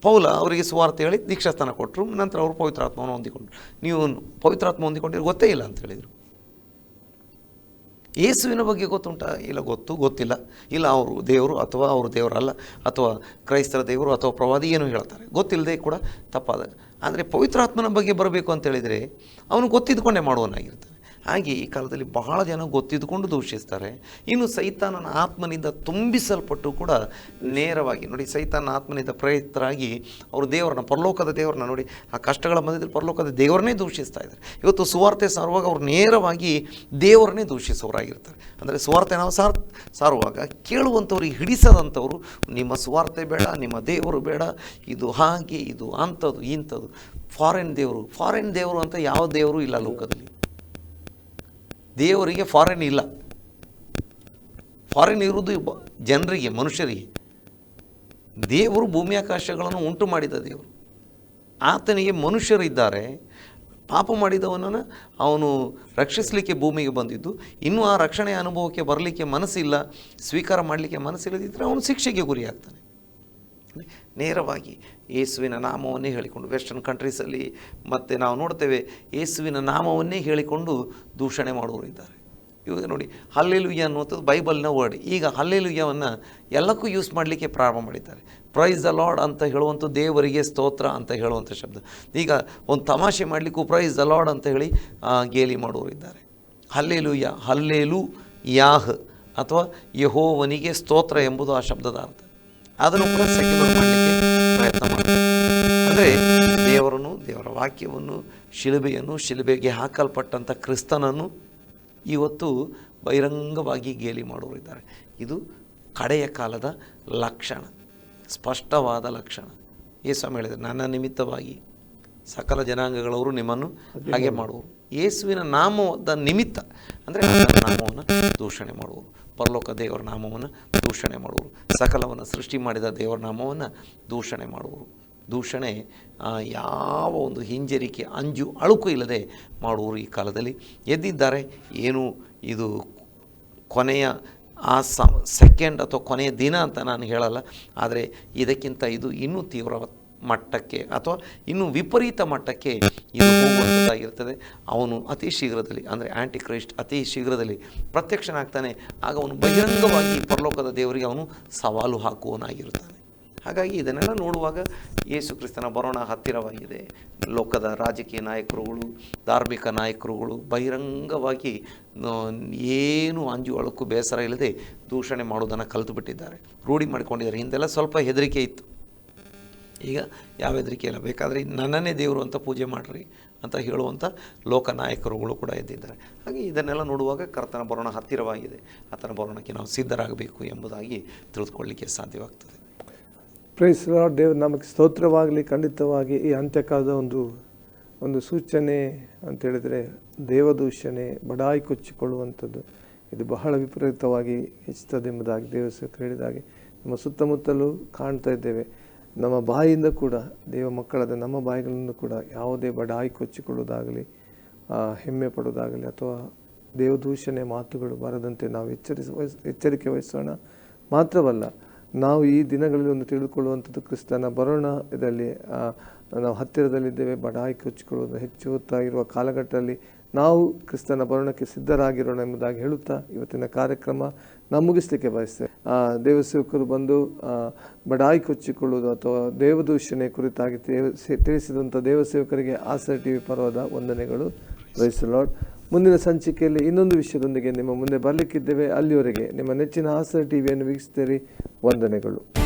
ಪೌಲ ಅವರಿಗೆ ಸುವಾರ್ತೆ ಹೇಳಿ ದೀಕ್ಷಾಸ್ಥಾನ ಕೊಟ್ಟರು, ನಂತರ ಅವರು ಪವಿತ್ರಾತ್ಮವನ್ನು ಹೊಂದಿಕೊಂಡ್ರು. ನೀವು ಪವಿತ್ರಾತ್ಮ ಹೊಂದಿಕೊಂಡಿರೋ ಗೊತ್ತೇ ಇಲ್ಲ ಅಂತ ಹೇಳಿದರು. ಯೇಸುವಿನ ಬಗ್ಗೆ ಗೊತ್ತುಂಟ? ಇಲ್ಲ, ಗೊತ್ತು, ಗೊತ್ತಿಲ್ಲ. ಇಲ್ಲ, ಅವರು ದೇವರು ಅಥವಾ ಅವರು ದೇವರಲ್ಲ, ಅಥವಾ ಕ್ರೈಸ್ತರ ದೇವರು ಅಥವಾ ಪ್ರವಾದಿ ಏನು ಹೇಳ್ತಾರೆ. ಗೊತ್ತಿಲ್ಲದೆ ಕೂಡ ತಪ್ಪಾದ ಆದರೆ ಪವಿತ್ರಾತ್ಮನ ಬಗ್ಗೆ ಬರಬೇಕು ಅಂತೇಳಿದರೆ ಅವನು ಗೊತ್ತಿದ್ದುಕೊಂಡೇ ಮಾಡುವನಾಗಿರ್ತಾನೆ ಹಾಗೆ ಈ ಕಾಲದಲ್ಲಿ ಬಹಳ ಜನ ಗೊತ್ತಿದ್ದುಕೊಂಡು ದೂಷಿಸ್ತಾರೆ. ಇನ್ನು ಸೈತಾನನ ಆತ್ಮನಿಂದ ತುಂಬಿಸಲ್ಪಟ್ಟು ಕೂಡ ನೇರವಾಗಿ ನೋಡಿ ಸೈತಾನ ಆತ್ಮನಿಂದ ಪ್ರಯತ್ನರಾಗಿ ಅವರು ದೇವರನ್ನ, ಪರಲೋಕದ ದೇವರನ್ನ ನೋಡಿ ಆ ಕಷ್ಟಗಳ ಮಧ್ಯದಲ್ಲಿ ಪರಲೋಕದ ದೇವರನ್ನೇ ದೂಷಿಸ್ತಾ ಇದ್ದಾರೆ. ಇವತ್ತು ಸುವಾರ್ತೆ ಸಾರುವಾಗ ಅವರು ನೇರವಾಗಿ ದೇವರನ್ನೇ ದೂಷಿಸೋರಾಗಿರ್ತಾರೆ. ಅಂದರೆ ಸುವಾರ್ತೆ ನಾವು ಸಾರ್, ಸಾರುವಾಗ ಕೇಳುವಂಥವ್ರಿಗೆ ಹಿಡಿಸದಂಥವ್ರು, ನಿಮ್ಮ ಸುವಾರ್ತೆ ಬೇಡ, ನಿಮ್ಮ ದೇವರು ಬೇಡ, ಇದು ಹಾಗೆ, ಇದು ಅಂಥದ್ದು, ಇಂಥದ್ದು, ಫಾರಿನ್ ದೇವರು ಫಾರಿನ್ ದೇವರು ಅಂತ ಯಾವ ದೇವರು ಇಲ್ಲ ಲೋಕದಲ್ಲಿ. ದೇವರಿಗೆ ಫಾರಿನ್ ಇಲ್ಲ. ಫಾರಿನ್ ಇರುವುದು ಜನರಿಗೆ, ಮನುಷ್ಯರಿಗೆ. ದೇವರು ಭೂಮಿ ಆಕಾಶಗಳನ್ನು ಉಂಟು ಮಾಡಿದ ದೇವರು. ಆತನಿಗೆ ಮನುಷ್ಯರಿದ್ದಾರೆ. ಪಾಪ ಮಾಡಿದವನನ್ನು ಅವನು ರಕ್ಷಿಸಲಿಕ್ಕೆ ಭೂಮಿಗೆ ಬಂದಿದ್ದು. ಇನ್ನೂ ಆ ರಕ್ಷಣೆಯ ಅನುಭವಕ್ಕೆ ಬರಲಿಕ್ಕೆ ಮನಸ್ಸಿಲ್ಲ. ಸ್ವೀಕಾರ ಮಾಡಲಿಕ್ಕೆ ಮನಸ್ಸಿಲ್ಲದಿದ್ದರೆ ಅವನು ಶಿಕ್ಷೆಗೆ ಗುರಿಯಾಗ್ತಾನೆ. ನೇರವಾಗಿ ಯೇಸುವಿನ ನಾಮವನ್ನೇ ಹೇಳಿಕೊಂಡು ವೆಸ್ಟರ್ನ್ ಕಂಟ್ರೀಸಲ್ಲಿ ಮತ್ತು ನಾವು ನೋಡ್ತೇವೆ ಯೇಸುವಿನ ನಾಮವನ್ನೇ ಹೇಳಿಕೊಂಡು ದೂಷಣೆ ಮಾಡುವವರು ಇದ್ದಾರೆ. ಇವಾಗ ನೋಡಿ ಹಲ್ಲೆಲುಯ್ಯ ಅನ್ನುವಂಥದ್ದು ಬೈಬಲ್ನ ವರ್ಡ್ ಈಗ ಹಲ್ಲೆಲುಯ್ಯವನ್ನು ಎಲ್ಲಕ್ಕೂ ಯೂಸ್ ಮಾಡಲಿಕ್ಕೆ ಪ್ರಾರಂಭ ಮಾಡಿದ್ದಾರೆ. ಪ್ರೈಸ್ ದ ಲಾರ್ಡ್ ಅಂತ ಹೇಳುವಂಥ ದೇವರಿಗೆ ಸ್ತೋತ್ರ ಅಂತ ಹೇಳುವಂಥ ಶಬ್ದ. ಈಗ ಒಂದು ತಮಾಷೆ ಮಾಡಲಿಕ್ಕೂ ಪ್ರೈಸ್ ದ ಲಾರ್ಡ್ ಅಂತ ಹೇಳಿ ಗೇಲಿ ಮಾಡುವವರು ಇದ್ದಾರೆ. ಹಲ್ಲೆಲುಯ್ಯ ಹಲ್ಲೇಲು ಯಾಹ್ ಅಥವಾ ಯಹೋವನಿಗೆ ಸ್ತೋತ್ರ ಎಂಬುದು ಆ ಶಬ್ದದ ಅರ್ಥ. ಅದನ್ನು ಕೂಡ ಸೆಕ್ಯುಲರ್ ಮಾಡಲಿಕ್ಕೆ ಪ್ರಯತ್ನ ಮಾಡ್ತಾರೆ. ಅಂದರೆ ದೇವರನ್ನು, ದೇವರ ವಾಕ್ಯವನ್ನು, ಶಿಲುಬೆಯನ್ನು, ಶಿಲುಬೆಗೆ ಹಾಕಲ್ಪಟ್ಟಂಥ ಕ್ರಿಸ್ತನನ್ನು ಇವತ್ತು ಬಹಿರಂಗವಾಗಿ ಗೇಲಿ ಮಾಡೋರಿದ್ದಾರೆ ಇದು ಕಡೆಯ ಕಾಲದ ಲಕ್ಷಣ, ಸ್ಪಷ್ಟವಾದ ಲಕ್ಷಣ. ಯೇಸು ಹೇಳಿದರೆ ನನ್ನ ನಿಮಿತ್ತವಾಗಿ ಸಕಲ ಜನಾಂಗಗಳವರು ನಿಮ್ಮನ್ನು ಹಾಗೆ ಮಾಡುವರು. ಯೇಸುವಿನ ನಾಮದ ನಿಮಿತ್ತ, ಅಂದರೆ ನಾಮವನ್ನು ದೂಷಣೆ ಮಾಡುವರು. ಪರಲೋಕ ದೇವರ ನಾಮವನ್ನು ದೂಷಣೆ ಮಾಡುವರು. ಸಕಲವನ್ನು ಸೃಷ್ಟಿ ಮಾಡಿದ ದೇವರ ನಾಮವನ್ನು ದೂಷಣೆ ಮಾಡುವರು. ದೂಷಣೆ ಯಾವ ಒಂದು ಹಿಂಜರಿಕೆ, ಅಂಜು, ಅಳುಕು ಇಲ್ಲದೆ ಮಾಡುವರು ಈ ಕಾಲದಲ್ಲಿ. ಎದ್ದಿದ್ದಾರೆ, ಏನು ಇದು ಕೊನೆಯ, ಆ ಸೆಕೆಂಡ್ ಅಥವಾ ಕೊನೆಯ ದಿನ ಅಂತ ನಾನು ಹೇಳಲ್ಲ. ಆದರೆ ಇದಕ್ಕಿಂತ ಇದು ಇನ್ನೂ ತೀವ್ರ ಮಟ್ಟಕ್ಕೆ ಅಥವಾ ಇನ್ನೂ ವಿಪರೀತ ಮಟ್ಟಕ್ಕೆ ಇದು ಹೋಗುವಂಥದ್ದಾಗಿರ್ತದೆ ಅವನು ಅತಿ ಶೀಘ್ರದಲ್ಲಿ, ಅಂದರೆ ಆ್ಯಂಟಿ ಕ್ರೈಸ್ಟ್ ಅತಿ ಶೀಘ್ರದಲ್ಲಿ ಪ್ರತ್ಯಕ್ಷನಾಗ್ತಾನೆ. ಆಗ ಅವನು ಬಹಿರಂಗವಾಗಿ ಪರಲೋಕದ ದೇವರಿಗೆ ಅವನು ಸವಾಲು ಹಾಕುವನಾಗಿರುತ್ತಾನೆ ಹಾಗಾಗಿ ಇದನ್ನೆಲ್ಲ ನೋಡುವಾಗ ಯೇಸು ಕ್ರಿಸ್ತನ ಬರೋಣ ಹತ್ತಿರವಾಗಿದೆ. ಲೋಕದ ರಾಜಕೀಯ ನಾಯಕರುಗಳು, ಧಾರ್ಮಿಕ ನಾಯಕರುಗಳು ಬಹಿರಂಗವಾಗಿ ಏನು ಅಂಜು ಅಳುಕು ಬೇಸರ ಇಲ್ಲದೆ ದೂಷಣೆ ಮಾಡೋದನ್ನು ಕಲಿತು ಬಿಟ್ಟಿದ್ದಾರೆ ರೂಢಿ ಮಾಡಿಕೊಂಡಿದ್ದಾರೆ. ಹಿಂದೆಲ್ಲ ಸ್ವಲ್ಪ ಹೆದರಿಕೆ ಇತ್ತು. ಈಗ ಯಾವ ಹೆದರಿಕೆ ಇಲ್ಲ. ಬೇಕಾದರೆ ನನ್ನನ್ನೇ ದೇವರು ಅಂತ ಪೂಜೆ ಮಾಡಿರಿ ಅಂತ ಹೇಳುವಂಥ ಲೋಕನಾಯಕರುಗಳು ಕೂಡ ಇದ್ದಿದ್ದಾರೆ ಹಾಗೆ ಇದನ್ನೆಲ್ಲ ನೋಡುವಾಗ ಕರ್ತನ ಬರೋಣ ಹತ್ತಿರವಾಗಿದೆ. ಆತನ ಬರೋಣಕ್ಕೆ ನಾವು ಸಿದ್ಧರಾಗಬೇಕು ಎಂಬುದಾಗಿ ತಿಳಿದುಕೊಳ್ಳಲಿಕ್ಕೆ ಸಾಧ್ಯವಾಗ್ತದೆ. ಪ್ರೈಸ್ ಲಾರ್ಡ್ ದೇವ್ ನಮಗೆ ಸ್ತೋತ್ರವಾಗಲಿ, ಖಂಡಿತವಾಗಿ ಈ ಅಂತ್ಯಕಾಲದ ಒಂದು ಒಂದು ಸೂಚನೆ ಅಂತೇಳಿದರೆ ದೇವದೂಷಣೆ, ಬಡಾಯಿ ಕೊಚ್ಚಿಕೊಳ್ಳುವಂಥದ್ದು. ಇದು ಬಹಳ ವಿಪರೀತವಾಗಿ ಹೆಚ್ಚುತ್ತದೆ ಎಂಬುದಾಗಿ ದೇವಸ್ಥಾನ ಹೇಳಿದಾಗೆ. ನಮ್ಮ ಸುತ್ತಮುತ್ತಲೂ ಕಾಣ್ತಾ ಇದ್ದೇವೆ. ನಮ್ಮ ಬಾಯಿಯಿಂದ ಕೂಡ, ದೇವ ಮಕ್ಕಳಾದ ನಮ್ಮ ಬಾಯಿಗಳಿಂದ ಕೂಡ ಯಾವುದೇ ಬಡಾಯಿ ಕೊಚ್ಚಿಕೊಳ್ಳೋದಾಗಲಿ ಹೆಮ್ಮೆ ಪಡೋದಾಗಲಿ ಅಥವಾ ದೇವದೂಷಣೆ ಮಾತುಗಳು ಬರದಂತೆ ನಾವು ಎಚ್ಚರಿಸ, ಎಚ್ಚರಿಕೆ ವಹಿಸೋಣ. ಮಾತ್ರವಲ್ಲ, ನಾವು ಈ ದಿನಗಳಲ್ಲಿ ಒಂದು ತಿಳಿದುಕೊಳ್ಳುವಂಥದ್ದು ಕ್ರಿಸ್ತನ ಬರೋಣ. ಇದರಲ್ಲಿ ನಾವು ಹತ್ತಿರದಲ್ಲಿದ್ದೇವೆ ಬಡಾಯಿ ಕೊಚ್ಚಿಕೊಳ್ಳುವುದು ಹೆಚ್ಚುತ್ತಾ ಇರುವ ಕಾಲಘಟ್ಟದಲ್ಲಿ ನಾವು ಕ್ರಿಸ್ತನ ಬರೋಣಕ್ಕೆ ಸಿದ್ಧರಾಗಿರೋಣ ಎಂಬುದಾಗಿ ಹೇಳುತ್ತಾ ಇವತ್ತಿನ ಕಾರ್ಯಕ್ರಮ ನಾವು ಮುಗಿಸ್ಲಿಕ್ಕೆ ಬಯಸ್ತೇವೆ. ದೇವಸೇವಕರು ಬಂದು ಬಡಾಯಿ ಕೊಚ್ಚಿಕೊಳ್ಳುವುದು ಅಥವಾ ದೇವದೂಷಣೆ ಕುರಿತಾಗಿ ತಿಳಿಸಿದಂಥ ದೇವಸೇವಕರಿಗೆ ಆಸರ್ ಟಿ ವಿ ಪರ್ವದ ವಂದನೆಗಳು. ಲಾರ್ಡ್ ಮುಂದಿನ ಸಂಚಿಕೆಯಲ್ಲಿ ಇನ್ನೊಂದು ವಿಷಯದೊಂದಿಗೆ ನಿಮ್ಮ ಮುಂದೆ ಬರಲಿಕ್ಕಿದ್ದೇವೆ. ಅಲ್ಲಿಯವರೆಗೆ ನಿಮ್ಮ ನೆಚ್ಚಿನ ಆಸರ್ ಟಿವಿಯನ್ನು ವೀಕ್ಷಿಸ್ತೀರಿ ವಂದನೆಗಳು.